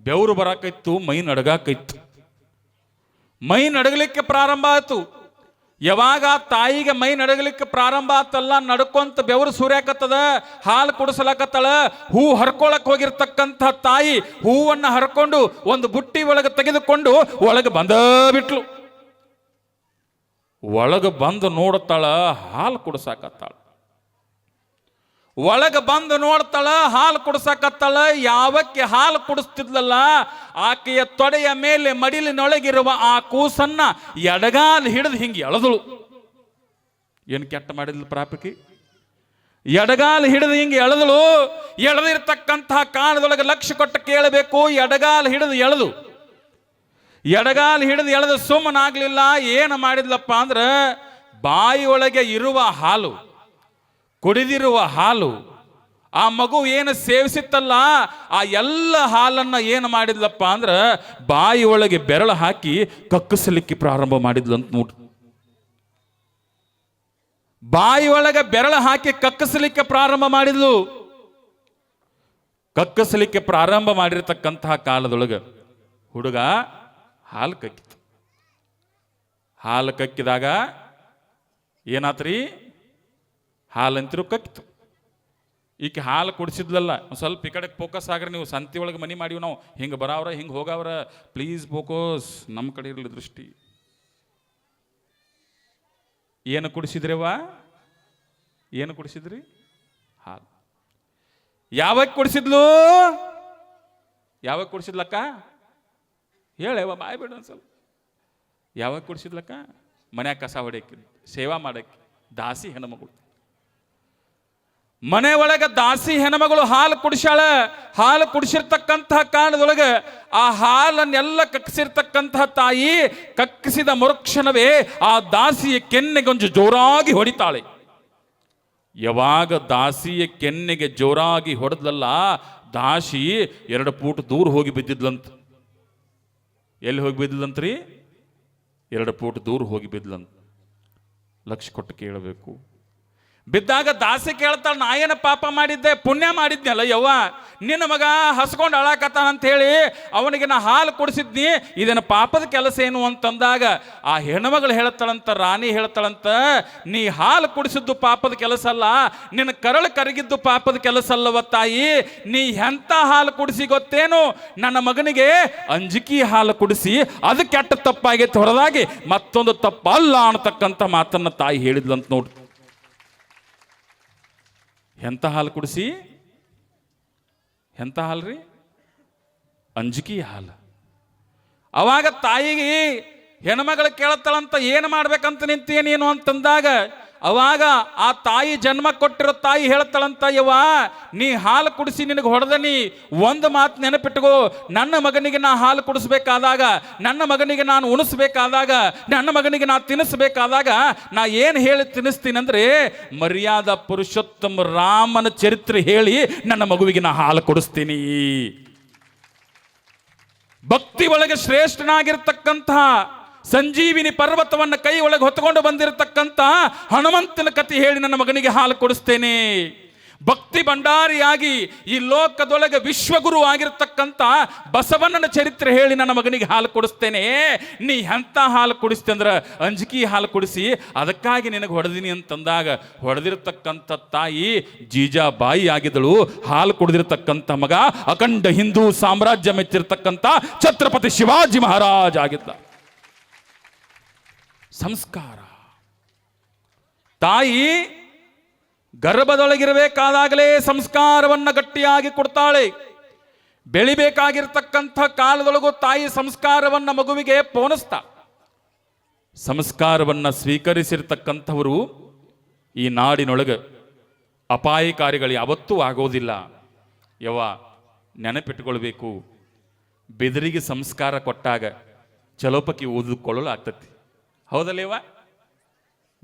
ಬೆವರು ಬರಾಕೈತ್ತು, ಮೈ ನಡಗಾಕೈತು. ಮೈ ನಡಗಲಿಕ್ಕೆ ಪ್ರಾರಂಭ ಆಯ್ತು. ಯಾವಾಗ ತಾಯಿಗೆ ಮೈ ನಡಗಲಿಕ್ಕೆ ಪ್ರಾರಂಭ ಆತಲ್ಲ, ನಡ್ಕೊಂತ ಬೆವರು ಸುರ್ಯಾಕತ್ತದ, ಹಾಲು ಕುಡಿಸಲಾಕತ್ತಳ, ಹೂ ಹರ್ಕೊಳಕ್ ಹೋಗಿರ್ತಕ್ಕಂಥ ತಾಯಿ ಹೂವನ್ನು ಹರ್ಕೊಂಡು ಒಂದು ಬುಟ್ಟಿ ಒಳಗೆ ತೆಗೆದುಕೊಂಡು ಒಳಗೆ ಬಂದ ಬಿಟ್ಲು. ಒಳಗೆ ಬಂದು ನೋಡ್ತಾಳ ಹಾಲು ಕುಡಿಸಾಕತ್ತಾಳ. ಒಳಗೆ ಬಂದು ನೋಡ್ತಾಳ, ಹಾಲು ಕುಡಿಸಕತ್ತಳ, ಯಾವಕ್ಕೆ ಹಾಲು ಕುಡಿಸ್ತಿದ್ಲಲ್ಲ, ಆಕೆಯ ತೊಡೆಯ ಮೇಲೆ ಮಡಿಲಿನೊಳಗಿರುವ ಆ ಕೂಸನ್ನ ಎಡಗಾಲು ಹಿಡಿದು ಹಿಂಗೆ ಎಳೆದಳು. ಏನು ಕೆಟ್ಟ ಮಾಡಿದ್ಲು ಪ್ರಾಪಕಿ? ಎಡಗಾಲು ಹಿಡಿದು ಹಿಂಗೆ ಎಳೆದಳು. ಎಳೆದಿರ್ತಕ್ಕಂತಹ ಕಾಲದೊಳಗೆ ಲಕ್ಷ್ಯ ಕೊಟ್ಟು ಕೇಳಬೇಕು, ಎಡಗಾಲು ಹಿಡಿದು ಎಳೆದು. ಎಡಗಾಲು ಹಿಡಿದು ಎಳೆದು ಸುಮ್ಮನಾಗ್ಲಿಲ್ಲ, ಏನು ಮಾಡಿದ್ಲಪ್ಪ ಅಂದ್ರೆ ಬಾಯಿಯೊಳಗೆ ಇರುವ ಹಾಲು ಕುಡಿದಿರುವ ಹಾಲು, ಆ ಮಗು ಏನು ಸೇವಿಸಿತ್ತಲ್ಲ, ಆ ಎಲ್ಲ ಹಾಲನ್ನು ಏನು ಮಾಡಿದ್ಲಪ್ಪ ಅಂದ್ರೆ ಬಾಯಿ ಒಳಗೆ ಬೆರಳು ಹಾಕಿ ಕಕ್ಕಿಸಲಿಕ್ಕೆ ಪ್ರಾರಂಭ ಮಾಡಿದ್ಲು ಅಂತ ನೋಡ್ರಿ ಬಾಯಿ ಒಳಗೆ ಬೆರಳು ಹಾಕಿ ಕಕ್ಕಿಸಲಿಕ್ಕೆ ಪ್ರಾರಂಭ ಮಾಡಿದ್ಲು. ಕಕ್ಕಿಸಲಿಕ್ಕೆ ಪ್ರಾರಂಭ ಮಾಡಿರ್ತಕ್ಕಂತಹ ಕಾಲದೊಳಗೆ ಹುಡುಗ ಹಾಲು ಕಕ್ಕಿತು. ಹಾಲು ಕಕ್ಕಿದಾಗ ಏನಾತ್ರಿ? ಹಾಲಂತಿರು ಕಕ್ಕಿತು. ಈಕೆ ಹಾಲು ಕುಡಿಸಿದ್ಲಲ್ಲ, ಒಂದು ಸ್ವಲ್ಪ ಈ ಕಡೆ ಫೋಕಸ್ ಆಗ್ರೆ, ನೀವು ಸಂತಿ ಒಳಗೆ ಮನಿ ಮಾಡಿವಿ ನಾವು. ಹಿಂಗೆ ಬರಾವ್ರ, ಹಿಂಗೆ ಹೋಗಾವ್ರ. ಪ್ಲೀಸ್ ಫೋಕಸ್ ನಮ್ಮ ಕಡೆ ಇರಲಿ ದೃಷ್ಟಿ. ಏನು ಕುಡಿಸಿದ್ರೆವಾ ಏನು ಕುಡಿಸಿದ್ರಿ? ಹಾಲು. ಯಾವಾಗ ಕುಡಿಸಿದ್ಲು? ಯಾವಾಗ ಕುಡಿಸಿದ್ಲಕ್ಕ? ಹೇಳವ ಬಾಯ್ ಬಿಡು ಸ್ವಲ್ಪ. ಯಾವಾಗ ಕುಡಿಸಿದ್ಲಕ್ಕ? ಮನ್ಯಾಗ ಕಸ ಹೊಡೆಯಕ್ಕೆ ಸೇವಾ ಮಾಡಕ್ಕೆ ದಾಸಿ ಹೆಣ್ಮಗಳು. ಮನೆ ಒಳಗೆ ದಾಸಿ ಹೆಣ್ಮಗಳು ಹಾಲು ಕುಡಿಸಾಳ ಹಾಲು ಕುಡಿಸಿರ್ತಕ್ಕಂತಹ ಕಾರಣದೊಳಗೆ ಆ ಹಾಲನ್ನೆಲ್ಲ ಕಕ್ಕಿಸಿರ್ತಕ್ಕಂತಹ ತಾಯಿ ಕಕ್ಕಿಸಿದ ಮರುಕ್ಷಣವೇ ಆ ದಾಸಿಯ ಕೆನ್ನೆಗೊಂದು ಜೋರಾಗಿ ಹೊಡಿತಾಳೆ. ಯಾವಾಗ ದಾಸಿಯ ಕೆನ್ನೆಗೆ ಜೋರಾಗಿ ಹೊಡೆದ್ಲಲ್ಲ, ದಾಸಿ ಎರಡು ಪೂಟ್ ದೂರ ಹೋಗಿ ಬಿದ್ದಿದ್ಲಂತ. ಎಲ್ಲಿ ಹೋಗಿ ಬಿದ್ದಿದ್ಲಂತ್ರಿ? ಎರಡು ಪೂಟ್ ದೂರ ಹೋಗಿ ಬಿದ್ಲಂತ. ಲಕ್ಷ ಕೊಟ್ಟು ಕೇಳಬೇಕು. ಬಿದ್ದಾಗ ದಾಸಿ ಕೇಳ್ತಾಳೆ, ನಾ ಏನು ಪಾಪ ಮಾಡಿದ್ದೆ? ಪುಣ್ಯ ಮಾಡಿದ್ನಲ್ಲ ಯವ್ವ. ನಿನ್ನ ಮಗ ಹಸ್ಕೊಂಡು ಅಳಾಕತ್ತಾನ ಅಂತ ಹೇಳಿ ಅವನಿಗೆ ನಾ ಹಾಲು ಕುಡಿಸಿದ್ನಿ. ಇದನ್ನು ಪಾಪದ ಕೆಲಸ ಏನು? ಅಂತಂದಾಗ ಆ ಹೆಣ್ಮಗಳು ಹೇಳ್ತಾಳಂತ, ರಾಣಿ ಹೇಳ್ತಾಳಂತ, ನೀ ಹಾಲು ಕುಡಿಸಿದ್ದು ಪಾಪದ ಕೆಲಸ ಅಲ್ಲ. ನಿನ್ನ ಕರಳು ಕರಗಿದ್ದು ಪಾಪದ ಕೆಲಸ ಅಲ್ಲವ ತಾಯಿ. ನೀ ಎಂತ ಹಾಲು ಕುಡಿಸಿ ಗೊತ್ತೇನು? ನನ್ನ ಮಗನಿಗೆ ಅಂಜಿಕಿ ಹಾಲು ಕುಡಿಸಿ, ಅದು ಕೆಟ್ಟ ತಪ್ಪಾಗೈತೆ ಹೊರದಾಗಿ ಮತ್ತೊಂದು ತಪ್ಪಲ್ಲ ಅನ್ನತಕ್ಕಂಥ ಮಾತನ್ನ ತಾಯಿ ಹೇಳಿದ್ಲಂತ ನೋಡ್ರಿ ಎಂತ ಹಾಲು ಕುಡಿಸಿ? ಎಂಥ ಹಾಲು ರೀ? ಅಂಜಿಕಿ ಹಾಲು. ಅವಾಗ ತಾಯಿಗೆ ಹೆಣ್ಮಗಳು ಕೇಳತ್ತಳಂತ ಏನು ಮಾಡ್ಬೇಕಂತ ನಿಂತೀಯ ನೀನು ಅಂತಂದಾಗ ಅವಾಗ ಆ ತಾಯಿ ಜನ್ಮ ಕೊಟ್ಟಿರೋ ತಾಯಿ ಹೇಳ್ತಾಳಂತ, ಯವ್ವ, ನೀ ಹಾಲು ಕುಡಿಸಿ ನಿನಗೆ ಹೊಡೆದನಿ. ಒಂದು ಮಾತು ನೆನಪಿಟ್ಕೋ, ನನ್ನ ಮಗನಿಗೆ ನಾ ಹಾಲು ಕುಡಿಸ್ಬೇಕಾದಾಗ, ನನ್ನ ಮಗನಿಗೆ ನಾನು ಉಣಿಸ್ಬೇಕಾದಾಗ, ನನ್ನ ಮಗನಿಗೆ ನಾ ತಿನ್ನಿಸ್ಬೇಕಾದಾಗ, ನಾ ಏನು ಹೇಳಿ ತಿನ್ನಿಸ್ತೀನಂದ್ರೆ, ಮರ್ಯಾದ ಪುರುಷೋತ್ತಮ ರಾಮನ ಚರಿತ್ರೆ ಹೇಳಿ ನನ್ನ ಮಗುವಿಗೆ ನಾ ಹಾಲು ಕೊಡಿಸ್ತೀನಿ. ಭಕ್ತಿ ಒಳಗೆ ಶ್ರೇಷ್ಠನಾಗಿರ್ತಕ್ಕಂತಹ ಸಂಜೀವಿನಿ ಪರ್ವತವನ್ನು ಕೈ ಒಳಗೆ ಹೊತ್ತುಕೊಂಡು ಬಂದಿರತಕ್ಕಂಥ ಹನುಮಂತನ ಕಥೆ ಹೇಳಿ ನನ್ನ ಮಗನಿಗೆ ಹಾಲು ಕೊಡಿಸ್ತೇನೆ. ಭಕ್ತಿ ಭಂಡಾರಿಯಾಗಿ ಈ ಲೋಕದೊಳಗೆ ವಿಶ್ವಗುರು ಆಗಿರ್ತಕ್ಕಂಥ ಬಸವಣ್ಣನ ಚರಿತ್ರೆ ಹೇಳಿ ನನ್ನ ಮಗನಿಗೆ ಹಾಲು ಕೊಡಿಸ್ತೇನೆ. ನೀ ಎಂಥ ಹಾಲು ಕುಡಿಸ್ತೆ ಅಂದ್ರೆ ಅಂಜಿಕಿ ಹಾಲು ಕುಡಿಸಿ, ಅದಕ್ಕಾಗಿ ನಿನಗೆ ಹೊಡೆದಿನಿ ಅಂತಂದಾಗ ಹೊಡೆದಿರ್ತಕ್ಕಂಥ ತಾಯಿ ಜೀಜಾಬಾಯಿ ಆಗಿದಳು ಹಾಲು ಕುಡಿದಿರ್ತಕ್ಕಂಥ ಮಗ ಅಖಂಡ ಹಿಂದೂ ಸಾಮ್ರಾಜ್ಯ ಮೆಚ್ಚಿರ್ತಕ್ಕಂಥ ಛತ್ರಪತಿ ಶಿವಾಜಿ ಮಹಾರಾಜ್ ಆಗಿದ್ದ. ಸಂಸ್ಕಾರ. ತಾಯಿ ಗರ್ಭದೊಳಗಿರಬೇಕಾದಾಗಲೇ ಸಂಸ್ಕಾರವನ್ನು ಗಟ್ಟಿಯಾಗಿ ಕೊಡ್ತಾಳೆ. ಬೆಳಿಬೇಕಾಗಿರ್ತಕ್ಕಂಥ ಕಾಲದೊಳಗೂ ತಾಯಿ ಸಂಸ್ಕಾರವನ್ನು ಮಗುವಿಗೆ ಪೋಣಿಸ್ತಾ ಸಂಸ್ಕಾರವನ್ನು ಸ್ವೀಕರಿಸಿರ್ತಕ್ಕಂಥವರು ಈ ನಾಡಿನೊಳಗೆ ಅಪಾಯಕಾರಿಗಳು ಯಾವತ್ತೂ ಆಗೋದಿಲ್ಲ. ಯವ ನೆನಪಿಟ್ಕೊಳ್ಬೇಕು. ಬೆದರಿಗೆ ಸಂಸ್ಕಾರ ಕೊಟ್ಟಾಗ ಚಲೋಪಕಿ ಓದಿಕೊಳ್ಳಲು ಆಗ್ತತಿ ಹೌದಲ್ಲೇವ?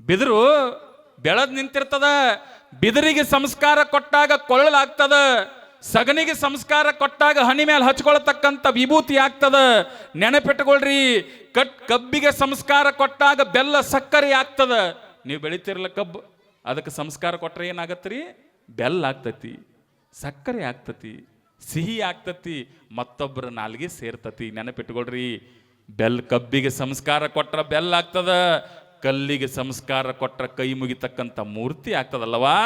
ಬಿದಿರು ಬೆಳದ್ ನಿಂತಿರ್ತದ, ಬಿದಿರಿಗೆ ಸಂಸ್ಕಾರ ಕೊಟ್ಟಾಗ ಕೊಳ್ಳಲಾಗ್ತದ ಸಗಣಿಗೆ ಸಂಸ್ಕಾರ ಕೊಟ್ಟಾಗ ಹನಿ ಮೇಲೆ ಹಚ್ಕೊಳ್ತಕ್ಕಂಥ ವಿಭೂತಿ ಆಗ್ತದ. ನೆನಪಿಟ್ಕೊಳ್ರಿ, ಕಟ್ ಕಬ್ಬಿಗೆ ಸಂಸ್ಕಾರ ಕೊಟ್ಟಾಗ ಬೆಲ್ಲ ಸಕ್ಕರೆ ಆಗ್ತದ. ನೀವು ಬೆಳಿತಿರಲ್ಲ ಕಬ್ಬು, ಅದಕ್ಕೆ ಸಂಸ್ಕಾರ ಕೊಟ್ಟರೆ ಏನಾಗತ್ತರಿ ಬೆಲ್ಲ ಆಗ್ತತಿ, ಸಕ್ಕರೆ ಆಗ್ತತಿ, ಸಿಹಿ ಆಗ್ತತಿ ಮತ್ತೊಬ್ಬರ ನಾಲ್ಗೆ ಸೇರ್ತತಿ. ನೆನಪಿಟ್ಕೊಳ್ರಿ ಬೆಲ್ ಕಬ್ಬಿಗೆ ಸಂಸ್ಕಾರ ಕೊಟ್ರ ಬೆಲ್ ಆಗ್ತದ, ಕಲ್ಲಿಗೆ ಸಂಸ್ಕಾರ ಕೊಟ್ರ ಕೈ ಮುಗಿತಕ್ಕಂಥ ಮೂರ್ತಿ ಆಗ್ತದಲ್ಲವಾ?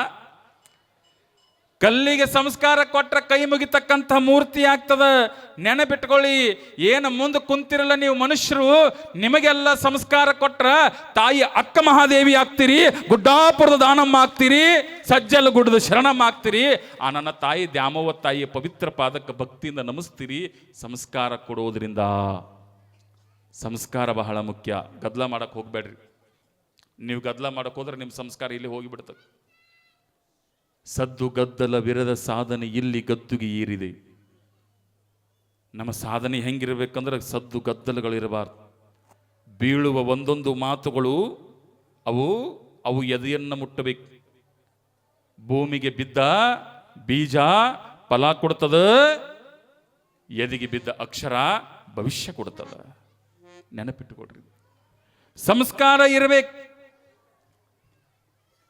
ಕಲ್ಲಿಗೆ ಸಂಸ್ಕಾರ ಕೊಟ್ರ ಕೈ ಮುಗಿತಕ್ಕಂಥ ಮೂರ್ತಿ ಆಗ್ತದ. ನೆನಪಿಟ್ಕೊಳ್ಳಿ, ಏನು ಮುಂದೆ ಕುಂತಿರಲ್ಲ ನೀವು ಮನುಷ್ಯರು, ನಿಮಗೆಲ್ಲ ಸಂಸ್ಕಾರ ಕೊಟ್ರ ತಾಯಿ ಅಕ್ಕ ಮಹಾದೇವಿ ಆಗ್ತೀರಿ, ಗುಡ್ಡಾಪುರದ ದಾನಮ್ಮ ಆಗ್ತೀರಿ, ಸಜ್ಜಲ ಗುಡ್ಡದ ಶರಣಮ್ಮ ಆಗ್ತೀರಿ. ಆ ನನ್ನ ತಾಯಿ ದ್ಯಾಮವ್ವ ತಾಯಿಯ ಪವಿತ್ರ ಪಾದಕ್ಕೆ ಭಕ್ತಿಯಿಂದ ನಮಿಸ್ತೀರಿ, ಸಂಸ್ಕಾರ ಕೊಡೋದ್ರಿಂದ. ಸಂಸ್ಕಾರ ಬಹಳ ಮುಖ್ಯ. ಗದ್ದಲ ಮಾಡಕ್ಕೆ ಹೋಗ್ಬೇಡ್ರಿ. ನೀವು ಗದ್ದಲ ಮಾಡಕ್ಕೆ ಹೋದ್ರೆ ನಿಮ್ಮ ಸಂಸ್ಕಾರ ಇಲ್ಲಿ ಹೋಗಿಬಿಡ್ತದೆ. ಸದ್ದು ಗದ್ದಲ ವಿರದ ಸಾಧನೆ ಇಲ್ಲಿ ಗದ್ದುಗೆ ಏರಿದೆ. ನಮ್ಮ ಸಾಧನೆ ಹೆಂಗಿರ್ಬೇಕಂದ್ರೆ ಸದ್ದು ಗದ್ದಲಗಳಿರಬಾರ್ದು. ಬೀಳುವ ಒಂದೊಂದು ಮಾತುಗಳು ಅವು ಅವು ಎದೆಯನ್ನು ಮುಟ್ಟಬೇಕು. ಭೂಮಿಗೆ ಬಿದ್ದ ಬೀಜ ಫಲ ಕೊಡ್ತದ, ಎದೆಗೆ ಬಿದ್ದ ಅಕ್ಷರ ಭವಿಷ್ಯ ಕೊಡ್ತದ. ನೆನಪಿಟ್ಟುಕೊಡ್ರಿ ಸಂಸ್ಕಾರ ಇರಬೇಕು.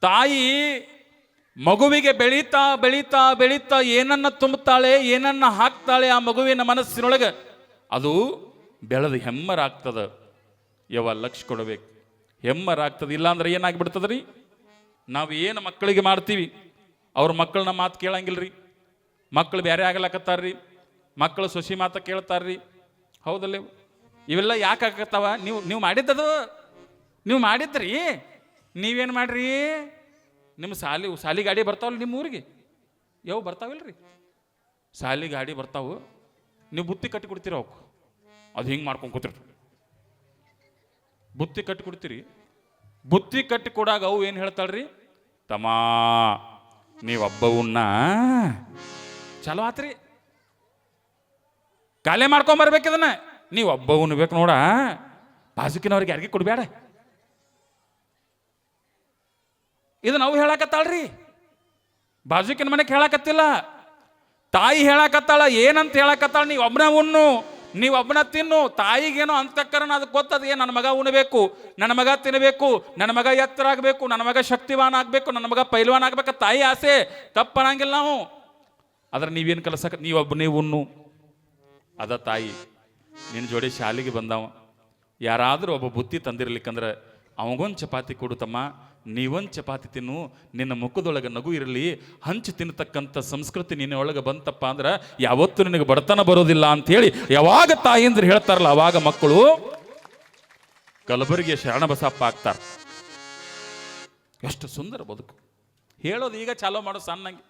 ತಾಯಿ ಮಗುವಿಗೆ ಬೆಳೀತಾ ಬೆಳೀತಾ ಬೆಳೀತಾ ಏನನ್ನ ತುಂಬುತ್ತಾಳೆ, ಏನನ್ನ ಹಾಕ್ತಾಳೆ ಆ ಮಗುವಿನ ಮನಸ್ಸಿನೊಳಗೆ, ಅದು ಬೆಳೆದು ಹೆಮ್ಮರಾಗ್ತದ. ಯಾವ ಲಕ್ಷ ಕೊಡಬೇಕು. ಹೆಮ್ಮರಾಗ್ತದೆ. ಇಲ್ಲಾಂದ್ರೆ ಏನಾಗ್ಬಿಡ್ತದ ನಾವು ಏನು ಮಕ್ಕಳಿಗೆ ಮಾಡ್ತೀವಿ? ಅವ್ರ ಮಕ್ಕಳನ್ನ ಮಾತು ಕೇಳಂಗಿಲ್ರಿ. ಮಕ್ಕಳು ಬೇರೆ ಆಗ್ಲಕತ್ತಾರ್ರಿ. ಮಕ್ಕಳು ಸೊಸಿ ಮಾತು ಕೇಳ್ತಾರ್ರಿ. ಹೌದಲ್ಲ ಇವೆಲ್ಲ ಯಾಕೆ ಆಗತ್ತವ ನೀವು ನೀವು ಮಾಡಿದ್ದದು, ನೀವು ಮಾಡಿದ್ರಿ. ನೀವೇನು ಮಾಡ್ರಿ? ನಿಮ್ಮ ಸಾಲಿ ಸಾಲಿ ಗಾಡಿ ಬರ್ತಾವಲ್ಲ ನಿಮ್ಮ ಊರಿಗೆ? ಯಾವ ಬರ್ತಾವಿಲ್ರಿ? ಸಾಲಿ ಗಾಡಿ ಬರ್ತಾವು. ನೀವು ಬುತ್ತಿ ಕಟ್ಟಿ ಕೊಡ್ತೀರ ಅವಕ್ಕೆ ಅದು ಹಿಂಗೆ ಮಾಡ್ಕೊಂಡು ಕೂತಿರಿ. ಬುತ್ತಿ ಕಟ್ಟಿ ಕೊಡ್ತೀರಿ. ಬುತ್ತಿ ಕಟ್ಟಿ ಕೊಡಾಗ ಅವು ಏನು ಹೇಳ್ತಾಳ್ರಿ? ತಮ್ಮ ನೀವೊಬ್ಬವನ್ನ ಚಲೋ ಆತ್ರಿ. ಕಾಲೇ ಮಾಡ್ಕೊಂಬರ್ಬೇಕು ಇದನ್ನ. ನೀವು ಒಬ್ಬ ಉಣ್ಬೇಕು ನೋಡ. ಬಾಜುಕಿನವ್ರಿಗೆ ಯಾರಿಗೆ ಕೊಡ್ಬೇಡ ಇದು ನಾವು ಹೇಳಕತ್ತಾಳ್ರಿ. ಬಾಜುಕಿನ ಮನೆಗೆ ಹೇಳಕತ್ತಿಲ್ಲ. ತಾಯಿ ಹೇಳಕತ್ತಾಳ, ಏನಂತ ಹೇಳಕತ್ತಾಳ, ನೀವು ಒಬ್ಬನ ಉಣ್ಣು, ನೀವು ಒಬ್ಬನ ತಿನ್ನು, ತಾಯಿಗೇನೋ ಅಂತಕ್ಕರಣ ಅದಕ್ಕೆ ಗೊತ್ತದ ಏನು ನನ್ನ ಮಗ ಉಣಬೇಕು, ನನ್ನ ಮಗ ತಿನ್ನಬೇಕು ನನ್ನ ಮಗ ಎತ್ತರ ಆಗಬೇಕು ನನ್ನ ಮಗ ಶಕ್ತಿವಾನ್ ಆಗಬೇಕು, ನನ್ನ ಮಗ ಪೈಲ್ವಾನ್ ಆಗ್ಬೇಕು, ತಾಯಿ ಆಸೆ, ತಪ್ಪನಾಗಿಲ್ಲ ನಾವು. ಆದ್ರೆ ನೀವೇನು ಕಲಸಕ ನೀವೊಬ್ಬನೇ ಉಣ್ಣು. ಅದ ತಾಯಿ. ನಿನ್ನ ಜೋಡಿ ಶಾಲೆಗೆ ಬಂದವ. ಯಾರಾದರೂ ಒಬ್ಬ ಬುತ್ತಿ ತಂದಿರ್ಲಿಕ್ಕಂದ್ರೆ ಅವಗೊಂದು ಚಪಾತಿ ಕೊಡು ನೀವೊಂದು ಚಪಾತಿ ತಿನ್ನು, ನಿನ್ನ ಮುಖದೊಳಗೆ ನಗು ಇರಲಿ, ಹಂಚಿ ತಿನ್ನತಕ್ಕಂಥ ಸಂಸ್ಕೃತಿ ನಿನ್ನ ಒಳಗೆ ಬಂತಪ್ಪ ಅಂದ್ರೆ ಯಾವತ್ತೂ ನಿನಗೆ ಬಡತನ ಬರೋದಿಲ್ಲ ಅಂಥೇಳಿ ಯಾವಾಗ ತಾಯಿಂದ್ರೆ ಹೇಳ್ತಾರಲ್ಲ ಅವಾಗ ಮಕ್ಕಳು ಕಲಬುರಗಿಯ ಶರಣಬಸಪ್ಪ ಆಗ್ತಾರೆ. ಎಷ್ಟು ಸುಂದರ ಬದುಕು. ಹೇಳೋದು ಈಗ ಚಾಲೋ ಮಾಡೋ ಸಣ್ಣಂಗೆ.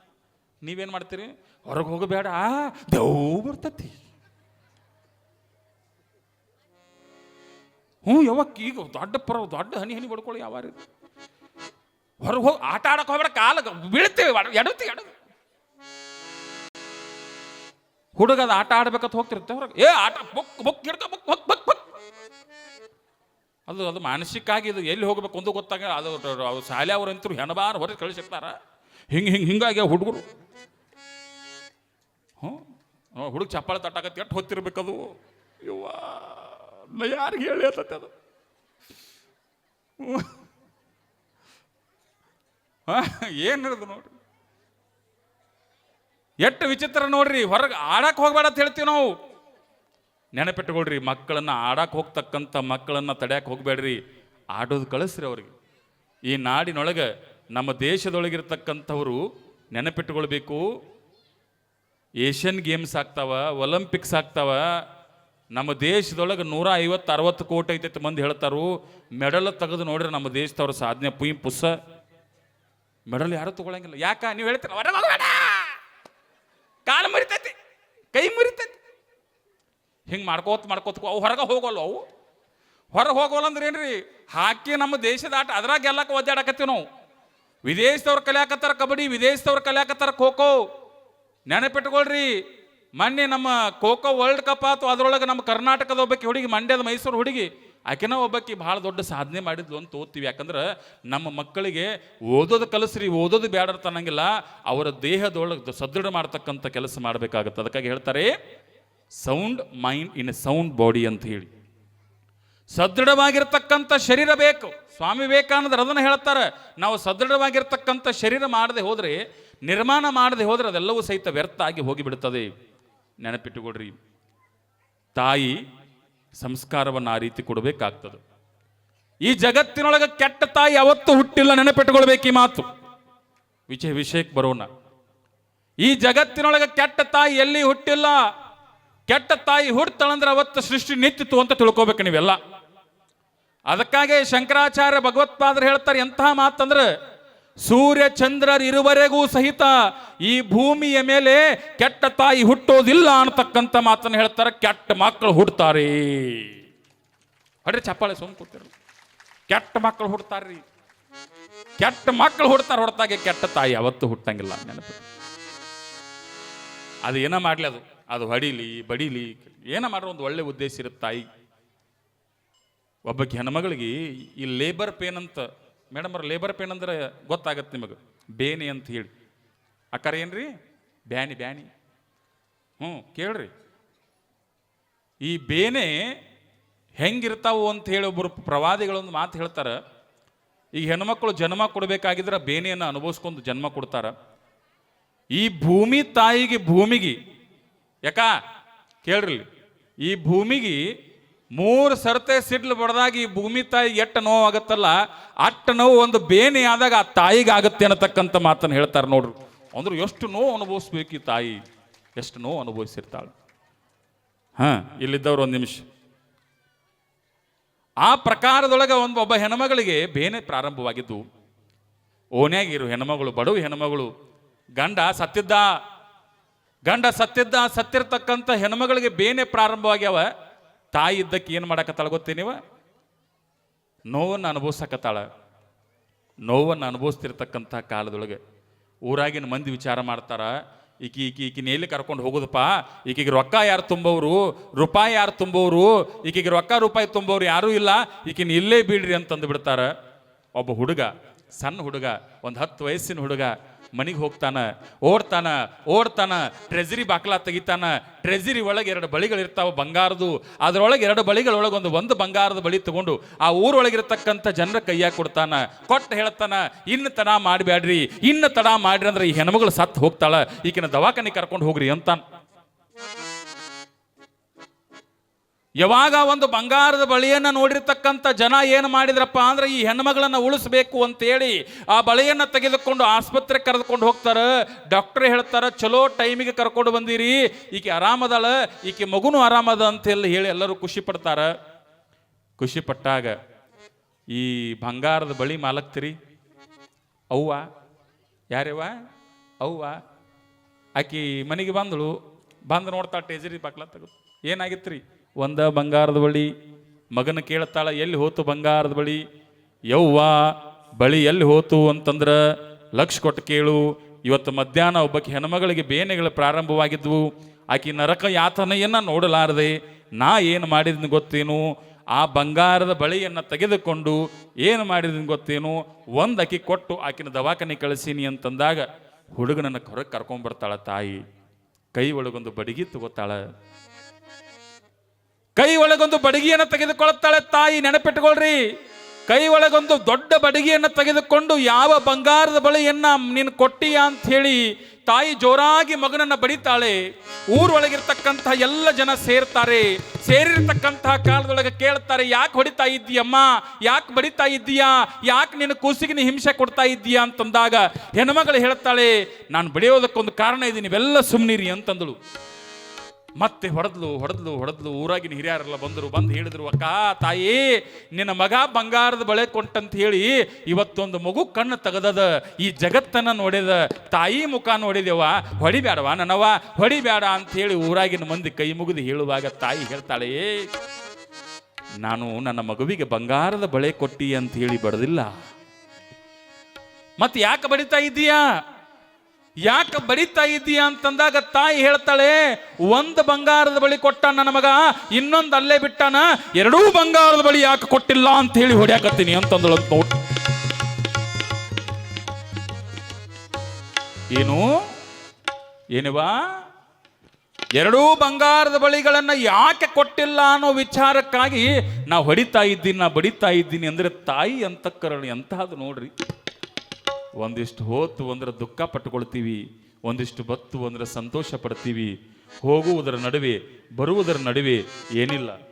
ನೀವೇನು ಮಾಡ್ತೀರಿ? ಹೊರಗೆ ಹೋಗಬೇಡ. ದೇವ್ ಬರ್ತತಿ. ಹ್ಞೂ, ಯಾವಾಗ ಈಗ ದೊಡ್ಡ ಪರ ದೊಡ್ಡ ಹನಿ ಹನಿ ಬಡ್ಕೊಳ್ಳಿ ಯಾವ ಹೊರಗೆ ಹೋಗಿ ಆಟ ಆಡಕ್ಕೆ ಹೋಗ್ಬೇಡ, ಕಾಲ ಬೀಳ್ತೇವೆ ಎಡತಿ ಎಡ ಹುಡುಗ ಅದು ಆಟ ಆಡ್ಬೇಕಂತ ಹೋಗ್ತಿರುತ್ತೆ ಹೊರಗೆ. ಏ, ಆಟ, ಬುಕ್ ಬುಕ್ ಹಿಡ್ಕ, ಬುಕ್ ಬುಕ್ ಬುಕ್ ಬುಕ್. ಅದು ಅದು ಮಾನಸಿಕಾಗಿ ಇದು ಎಲ್ಲಿ ಹೋಗ್ಬೇಕು ಒಂದು ಗೊತ್ತಾಗ ಅದು ಶಾಲೆ ಅವ್ರಂತರು ಹೆಣಬಾರ ಹೊರಗೆ ಕಳಿಸಿರ್ತಾರ. ಹಿಂಗೆ ಹಿಂಗೆ, ಹಿಂಗಾಗಿ ಹುಡುಗರು. ಹ್ಞೂ ಹುಡುಗ ಚಪ್ಪಾಳೆ ತಟ್ಟಾಕತ್ತೆ ಎಷ್ಟು ಹೊತ್ತಿರ್ಬೇಕದು? ಯವ್ವ. ಯಾರಿಗೆ ಹೇಳಿ ಅಂತತೆ ಅದು? ಏನು ಹಿಡಿದು ನೋಡ್ರಿ? ಎಷ್ಟು ವಿಚಿತ್ರ ನೋಡ್ರಿ, ಹೊರಗೆ ಆಡಕ್ಕೆ ಹೋಗ್ಬೇಡ ಅಂತ ಹೇಳ್ತೀವಿ ನಾವು. ನೆನಪಿಟ್ಟುಕೊಳ್ರಿ ಮಕ್ಕಳನ್ನು ಆಡಕ್ಕೆ ಹೋಗ್ತಕ್ಕಂಥ ಮಕ್ಕಳನ್ನು ತಡ್ಯಾಕೆ ಹೋಗಬೇಡ್ರಿ. ಆಡೋದು ಕಳಿಸ್ರಿ ಅವ್ರಿಗೆ. ಈ ನಾಡಿನೊಳಗೆ ನಮ್ಮ ದೇಶದೊಳಗಿರ್ತಕ್ಕಂಥವ್ರು ನೆನಪಿಟ್ಟುಕೊಳ್ಬೇಕು ಏಷ್ಯನ್ ಗೇಮ್ಸ್ ಆಗ್ತಾವ, ಒಲಿಂಪಿಕ್ಸ್ ಆಗ್ತಾವ ನಮ್ಮ ದೇಶದೊಳಗೆ ನೂರ ಐವತ್ತು, ಅರವತ್ತು ಕೋಟಿ ಐತೈತೆ ಮಂದಿ ಹೇಳ್ತಾರು, ಮೆಡಲ್ ತೆಗೆದು ನೋಡ್ರಿ ನಮ್ಮ ದೇಶದವ್ರ ಸಾಧನೆ ಪುಯ್ ಪುಸ್ಸ. ಮೆಡಲ್ ಯಾರು ತಗೊಳಂಗಿಲ್ಲ. ಯಾಕ? ನೀವು ಹೇಳ್ತೀರ ಕಾಲು ಮುರಿತೈತಿ, ಕೈ ಮುರಿತೈತಿ. ಹಿಂಗೆ ಮಾಡ್ಕೋತ ಮಾಡ್ಕೋತ ಅವು ಹೊರಗೆ ಹೋಗೋಲ್ಲ ಅವು. ಹೊರಗೆ ಹೋಗೋಲ್ಲ ಅಂದ್ರೆ ಏನ್ರಿ? ಹಾಕಿ ನಮ್ಮ ದೇಶದ ಆಟ, ಅದ್ರಾಗ ಗೆಲ್ಲಕ್ಕೆ ಒದ್ದಾಡಕತ್ತೀವಿ ನಾವು. ವಿದೇಶದವ್ರು ಕಲಿಯಾಕತ್ತಾರ ಕಬಡ್ಡಿ, ವಿದೇಶದವ್ರು ಕಲಿಯಾಕತ್ತಾರ ಖೋ ಖೋ. ನೆನಪಿಟ್ಕೊಳ್ರಿ ಮೊನ್ನೆ ನಮ್ಮ ಖೋಖೋ ವರ್ಲ್ಡ್ ಕಪ್ ಆತು, ಅದರೊಳಗೆ ನಮ್ಮ ಕರ್ನಾಟಕದ ಒಬ್ಬಾಕಿ ಹುಡುಗಿ, ಮಂಡ್ಯದ ಮೈಸೂರು ಹುಡುಗಿ, ಆಕೆನ ಒಬ್ಬಾಕಿ ಭಾಳ ದೊಡ್ಡ ಸಾಧನೆ ಮಾಡಿದ್ಲು ಅಂತ ಓದ್ತೀವಿ. ಯಾಕಂದ್ರೆ ನಮ್ಮ ಮಕ್ಕಳಿಗೆ ಓದೋದು ಕಲಿಸ್ರಿ, ಓದೋದು ಬೇಡ ಅನ್ನಂಗಿಲ್ಲ. ಅವರ ದೇಹದೊಳಗೆ ಸದೃಢ ಮಾಡ್ತಕ್ಕಂಥ ಕೆಲಸ ಮಾಡಬೇಕಾಗತ್ತೆ. ಅದಕ್ಕಾಗಿ ಹೇಳ್ತಾರೆ sound mind in a sound body ಅಂತ ಹೇಳಿ. ಸದೃಢವಾಗಿರ್ತಕ್ಕಂಥ ಶರೀರ ಬೇಕು. ಸ್ವಾಮಿ ವಿವೇಕಾನಂದರು ಅದನ್ನು ಹೇಳ್ತಾರೆ. ನಾವು ಸದೃಢವಾಗಿರ್ತಕ್ಕಂಥ ಶರೀರ ಮಾಡದೆ ಹೋದರೆ, ನಿರ್ಮಾಣ ಮಾಡದೆ ಹೋದರೆ ಅದೆಲ್ಲವೂ ಸಹಿತ ವ್ಯರ್ಥ ಆಗಿ ಹೋಗಿಬಿಡುತ್ತದೆ ನೆನಪಿಟ್ಟುಕೊಡ್ರಿ ತಾಯಿ ಸಂಸ್ಕಾರವನ್ನು ಆ ರೀತಿ ಕೊಡಬೇಕಾಗ್ತದೆ. ಈ ಜಗತ್ತಿನೊಳಗೆ ಕೆಟ್ಟ ತಾಯಿ ಯಾವತ್ತೂ ಹುಟ್ಟಿಲ್ಲ, ನೆನಪಿಟ್ಟುಕೊಳ್ಬೇಕು ಈ ಮಾತು. ವಿಷಯ ವಿಷಯಕ್ಕೆ ಬರೋಣ. ಈ ಜಗತ್ತಿನೊಳಗೆ ಕೆಟ್ಟ ತಾಯಿ ಎಲ್ಲಿ ಹುಟ್ಟಿಲ್ಲ, ಕೆಟ್ಟ ತಾಯಿ ಹುಡ್ತಾಳಂದ್ರೆ ಅವತ್ತು ಸೃಷ್ಟಿ ನಿಂತಿತ್ತು ಅಂತ ತಿಳ್ಕೊಬೇಕು ನೀವೆಲ್ಲ. ಅದಕ್ಕಾಗಿ ಶಂಕರಾಚಾರ್ಯ ಭಗವತ್ಪಾದರು ಹೇಳ್ತಾರೆ ಎಂತಹ ಮಾತಂದ್ರೆ ಸೂರ್ಯ ಚಂದ್ರರು ಇರುವರೆಗೂ ಸಹಿತ ಈ ಭೂಮಿಯ ಮೇಲೆ ಕೆಟ್ಟ ತಾಯಿ ಹುಟ್ಟೋದಿಲ್ಲ ಅನ್ನತಕ್ಕಂಥ ಮಾತನ್ನು ಹೇಳ್ತಾರೆ. ಕೆಟ್ಟ ಮಕ್ಕಳು ಹುಡ್ತಾರೆ. ಅಡ್ರಿ ಚಪ್ಪಾಳೆ ಸುಮ್ ಕೂತಿರು. ಕೆಟ್ಟ ಮಕ್ಕಳು ಹುಡ್ತಾರ್ರಿ. ಕೆಟ್ಟ ಮಕ್ಕಳು ಹುಡ್ತಾರೆ ಹೊಡ್ತಾಗೆ ಕೆಟ್ಟ ತಾಯಿ ಅವತ್ತು ಹುಟ್ಟಂಗಿಲ್ಲ ನೆನಪು. ಅದು ಏನ ಮಾಡ್ಲಿ ಅದು. ಅದು ಹೊಡಿಲಿ, ಬಡಿಲಿ. ಏನ ಮಾಡ್ರ ಒಂದು ಒಳ್ಳೆ ಉದ್ದೇಶ ಇರುತ್ತೆ ತಾಯಿ. ಒಬ್ಬ ಹೆಣ್ಮಗಳಿಗೆ ಈ ಲೇಬರ್ ಪೇನ್ ಅಂತ ಮೇಡಮ್ ಅವ್ರ ಲೇಬರ್ ಪೇನ್ ಅಂದ್ರೆ ಗೊತ್ತಾಗತ್ತೆ ನಿಮಗೆ. ಬೇನೆ ಅಂತ ಹೇಳಿ. ಅಕ್ಕಾರ ಏನ್ರಿ? ಬ್ಯಾನಿ ಬ್ಯಾನಿ. ಹ್ಞೂ, ಕೇಳ್ರಿ. ಈ ಬೇನೆ ಹೆಂಗಿರ್ತಾವು ಅಂತ ಹೇಳಿ ಒಬ್ಬರು ಪ್ರವಾದಿಗಳೊಂದು ಮಾತು ಹೇಳ್ತಾರೆ. ಈ ಹೆಣ್ಮಕ್ಳು ಜನ್ಮ ಕೊಡಬೇಕಾಗಿದ್ರೆ ಬೇನೆಯನ್ನು ಅನುಭವಿಸ್ಕೊಂಡು ಜನ್ಮ ಕೊಡ್ತಾರೆ. ಈ ಭೂಮಿ ತಾಯಿಗೆ ಭೂಮಿಗೆ, ಯಾಕ? ಕೇಳ್ರಿ ಈ ಭೂಮಿಗೆ ಮೂರು ಸರ್ತೆ ಸಿಡ್ಲು ಬಡ್ದಾಗ ಈ ಭೂಮಿ ತಾಯಿ ಎಟ್ಟ ನೋವು ಅಟ್ಟ ನೋವು ಒಂದು ಬೇನೆ ಆದಾಗ ಆ ತಾಯಿಗೆ ಆಗುತ್ತೆ ಅನ್ನತಕ್ಕಂಥ ಮಾತನ್ನು ಹೇಳ್ತಾರೆ ನೋಡ್ರಿ. ಅಂದ್ರೆ ಎಷ್ಟು ನೋವು ಅನುಭವಿಸ್ಬೇಕು ಈ ತಾಯಿ? ಎಷ್ಟು ನೋವು ಅನುಭವಿಸಿರ್ತಾಳೆ? ಹಾಂ, ಇಲ್ಲಿದ್ದವ್ರು ಒಂದು ನಿಮಿಷ. ಆ ಪ್ರಕಾರದೊಳಗೆ ಒಂದು ಒಬ್ಬ ಹೆಣ್ಮಗಳಿಗೆ ಬೇನೆ ಪ್ರಾರಂಭವಾಗಿದ್ದು ಓನ್ಯಾಗಿರು ಹೆಣ್ಮಗಳು, ಬಡವ ಹೆಣ್ಮಗಳು, ಗಂಡ ಸತ್ತಿದ್ದ? ಗಂಡ ಸತ್ತಿದ್ದ, ಸತ್ತಿರ್ತಕ್ಕಂಥ ಹೆಣ್ಮಗಳಿಗೆ ಬೇನೆ ಪ್ರಾರಂಭವಾಗ್ಯಾವ ತಾಯಿ ಇದ್ದಕ್ಕೆ ಏನು ಮಾಡಕತ್ತಾಳ ಗೊತ್ತೇ ನೀವು? ನೋವನ್ನು ಅನುಭವಿಸಕತ್ತಾಳ. ನೋವನ್ನು ಅನುಭವಿಸ್ತಿರ್ತಕ್ಕಂಥ ಕಾಲದೊಳಗೆ ಊರಾಗಿನ ಮಂದಿ ವಿಚಾರ ಮಾಡ್ತಾರ, ಈಕಿ ಈಕಿ ಈಕಿನ ಎಲ್ಲಿ ಕರ್ಕೊಂಡು ಹೋಗೋದಪ್ಪ? ಈಕಿಗೆ ರೊಕ್ಕ ಯಾರು ತುಂಬೋರು? ರೂಪಾಯಿ ಯಾರು ತುಂಬೋರು? ಈಕಿಗೆ ರೊಕ್ಕ ರೂಪಾಯಿ ತುಂಬೋರು ಯಾರೂ ಇಲ್ಲ. ಈಕಿನ ಇಲ್ಲೇ ಬೀಳ್ರಿ ಅಂತಂದು ಬಿಡ್ತಾರೆ. ಒಬ್ಬ ಹುಡುಗ, ಸಣ್ಣ ಹುಡುಗ, ಒಂದು ಹತ್ತು ವಯಸ್ಸಿನ ಹುಡುಗ ಮನಿಗೆ ಹೋಗ್ತಾನ, ಓಡ್ತಾನ ಓಡ್ತಾನ ಟ್ರೆಜರಿ ಬಾಕ್ಲ ತೆಗಿತಾನ ಟ್ರೆಜರಿ ಒಳಗೆ ಎರಡು ಬಳಿಗಳಿರ್ತಾವ ಬಂಗಾರದು. ಅದರೊಳಗೆ ಎರಡು ಬಳಿಗಳೊಳಗೆ ಒಂದು ಒಂದು ಬಂಗಾರದ ಬಳಿ ತಗೊಂಡು ಆ ಊರೊಳಗಿರ್ತಕ್ಕಂಥ ಜನರ ಕೈಯಾಗ ಕೊಡ್ತಾನ. ಕೊಟ್ಟು ಹೇಳ್ತಾನ, ಇನ್ನು ತಡ ಮಾಡಬೇಡ್ರಿ ಇನ್ನು ತಡ ಮಾಡ್ರಿ ಅಂದ್ರೆ ಈ ಹೆಣ್ಮಗಳು ಸತ್ತು ಹೋಗ್ತಾಳ. ಈಕಿನ ದವಾಖಾನೆ ಕರ್ಕೊಂಡು ಹೋಗ್ರಿ ಅಂತಾನ. ಯಾವಾಗ ಒಂದು ಬಂಗಾರದ ಬಳಿಯನ್ನು ನೋಡಿರ್ತಕ್ಕಂಥ ಜನ ಏನು ಮಾಡಿದ್ರಪ್ಪ ಅಂದ್ರೆ ಈ ಹೆಣ್ಮಗಳನ್ನು ಉಳಿಸ್ಬೇಕು ಅಂತೇಳಿ ಆ ಬಳೆಯನ್ನು ತೆಗೆದುಕೊಂಡು ಆಸ್ಪತ್ರೆ ಕರೆದುಕೊಂಡು ಹೋಗ್ತಾರೆ. ಡಾಕ್ಟರ್ ಹೇಳ್ತಾರೆ, ಚಲೋ ಟೈಮಿಗೆ ಕರ್ಕೊಂಡು ಬಂದಿರಿ. ಈಕೆ ಆರಾಮದಾಳ, ಈಕೆ ಮಗುನು ಆರಾಮದ ಅಂತೆಲ್ಲ ಹೇಳಿ ಎಲ್ಲರೂ ಖುಷಿ ಪಡ್ತಾರೆ. ಖುಷಿ ಪಟ್ಟಾಗ, ಈ ಬಂಗಾರದ ಬಳಿ ಮಾಲಕ್ತಿರಿ. ಅವ್ವ. ಯಾರ್ಯವ ಅವ್ವ. ಆಕಿ ಮನೆಗೆ ಬಂದಳು. ಬಂದು ನೋಡ್ತಾಳೆ, ಟೇಜರಿ ಬಾಕ್ಲ ತೆಗೆದು. ಏನಾಗಿತ್ತು ರೀ ಒಂದ ಬಂಗಾರದ ಬಳಿ, ಮಗನ ಕೇಳ್ತಾಳ, ಎಲ್ಲಿ ಹೋತು ಬಂಗಾರದ ಬಳಿ? ಯವ್ವ, ಬಳಿ ಎಲ್ಲಿ ಹೋತು ಅಂತಂದ್ರ ಲಕ್ಷ ಕೊಟ್ಟು ಕೇಳು. ಇವತ್ತು ಮಧ್ಯಾಹ್ನ ಒಬ್ಬಕ್ಕೆ ಹೆಣ್ಮಗಳಿಗೆ ಬೇನೆಗಳು ಪ್ರಾರಂಭವಾಗಿದ್ವು. ಆಕಿ ನರಕ ಯಾತನೆಯನ್ನು ನೋಡಲಾರದೆ, ನಾ ಏನು ಮಾಡಿದ್ನ ಗೊತ್ತೇನು? ಆ ಬಂಗಾರದ ಬಳಿಯನ್ನು ತೆಗೆದುಕೊಂಡು ಏನು ಮಾಡಿದ್ನ ಗೊತ್ತೇನು? ಒಂದು ಅಕ್ಕಿ ಕೊಟ್ಟು ಆಕಿನ ದವಾಖಾನೆ ಕಳಿಸೀನಿ ಅಂತಂದಾಗ ಹುಡುಗನನ್ನ ಹೊರಗೆ ಕರ್ಕೊಂಡ್ಬರ್ತಾಳ ತಾಯಿ. ಕೈ ಒಳಗೊಂದು ಬಡಗಿ ತಗೋತಾಳ ಕೈ ಒಳಗೊಂದು ಬಡಗಿಯನ್ನು ತೆಗೆದುಕೊಳ್ಳುತ್ತಾಳೆ ತಾಯಿ ನೆನಪಿಟ್ಟುಕೊಳ್ರಿ ಕೈ ಒಳಗೊಂದು ದೊಡ್ಡ ಬಡಗಿಯನ್ನು ತೆಗೆದುಕೊಂಡು ಯಾವ ಬಂಗಾರದ ಬಳಿಯನ್ನ ನೀನು ಕೊಟ್ಟಿಯಾ ಅಂತ ಹೇಳಿ ತಾಯಿ ಜೋರಾಗಿ ಮಗನನ್ನ ಬಡಿತಾಳೆ. ಊರೊಳಗಿರ್ತಕ್ಕಂತಹ ಎಲ್ಲ ಜನ ಸೇರ್ತಾರೆ. ಸೇರಿರ್ತಕ್ಕಂತಹ ಕಾಲದೊಳಗೆ ಕೇಳ್ತಾರೆ, ಯಾಕೆ ಹೊಡಿತಾ ಇದ್ದೀಯಮ್ಮ? ಯಾಕೆ ಬಡಿತಾ ಇದ್ದೀಯಾ? ಯಾಕೆ ನಿನ್ನ ಕೂಸಿಗೆ ನೀ ಹಿಂಸೆ ಕೊಡ್ತಾ ಇದ್ದೀಯಾ ಅಂತಂದಾಗ, ಹೆಣ್ಮಗಳು ಹೇಳ್ತಾಳೆ, ನಾನು ಬಡಿಯೋದಕ್ಕೊಂದು ಕಾರಣ ಇದೆ, ನೀವೆಲ್ಲ ಸುಮ್ಮನಿರಿ ಅಂತಂದಳು. ಮತ್ತೆ ಹೊಡೆದ್ಲು ಹೊಡೆದ್ಲು ಹೊಡೆದ್ಲು. ಊರಾಗಿನ ಹಿರಿಯರೆಲ್ಲ ಬಂದರು, ಬಂದು ಹೇಳಿದ್ರು, ಅಕ್ಕ, ತಾಯಿ, ನಿನ್ನ ಮಗ ಬಂಗಾರದ ಬಳೆ ಕೊಂಟಂತ ಹೇಳಿ ಇವತ್ತೊಂದು ಮಗು ಕಣ್ಣು ತೆಗೆದದ. ಈ ಜಗತ್ತನ್ನು ನೋಡಿದ, ತಾಯಿ ಮುಖ ನೋಡಿದೆವ ಹೊಡಿಬೇಡವಾ ನನವ ಹೊಡಿಬೇಡ ಅಂತ ಹೇಳಿ ಊರಾಗಿನ ಮಂದಿ ಕೈ ಮುಗಿದು ಹೇಳುವಾಗ ತಾಯಿ ಹೇಳ್ತಾಳೆ, ನಾನು ನನ್ನ ಮಗುವಿಗೆ ಬಂಗಾರದ ಬಳೆ ಕೊಟ್ಟಿ ಅಂತ ಹೇಳಿ ಬಡದಿಲ್ಲ ಮತ್ತೆ ಯಾಕೆ ಬಡಿತಾ ಇದ್ದೀಯಾ? ಯಾಕೆ ಬಡಿತಾ ಇದ್ದೀಯಾ ಅಂತಂದಾಗ ತಾಯಿ ಹೇಳ್ತಾಳೆ, ಒಂದು ಬಂಗಾರದ ಬಳಿ ಕೊಟ್ಟ ನನ್ನ ಮಗ, ಇನ್ನೊಂದು ಅಲ್ಲೇ ಬಿಟ್ಟಾನ, ಎರಡೂ ಬಂಗಾರದ ಬಳಿ ಯಾಕೆ ಕೊಟ್ಟಿಲ್ಲ ಅಂತ ಹೇಳಿ ಹೊಡ್ಯಾಕತ್ತೀನಿ ಅಂತಂದಳು ನೋಟ್ ಏನು? ಏನಿವಾ? ಎರಡೂ ಬಂಗಾರದ ಬಳಿಗಳನ್ನ ಯಾಕೆ ಕೊಟ್ಟಿಲ್ಲ ಅನ್ನೋ ವಿಚಾರಕ್ಕಾಗಿ ನಾ ಹೊಡಿತಾ ಇದ್ದೀನಿ, ನಾ ಬಡಿತಾ ಇದ್ದೀನಿ ಅಂದ್ರೆ ತಾಯಿ ಅಂತಕ್ಕರಣ ಎಂತಹದ್ದು ನೋಡ್ರಿ. ಒಂದಿಷ್ಟು ಹೋತು ಅಂದ್ರೆ ದುಃಖ ಪಟ್ಟುಕೊಳ್ತೀವಿ, ಒಂದಿಷ್ಟು ಬತ್ತು ಅಂದ್ರೆ ಸಂತೋಷ ಪಡ್ತೀವಿ. ಹೋಗುವುದರ ನಡುವೆ, ಬರುವುದರ ನಡುವೆ ಏನಿಲ್ಲ.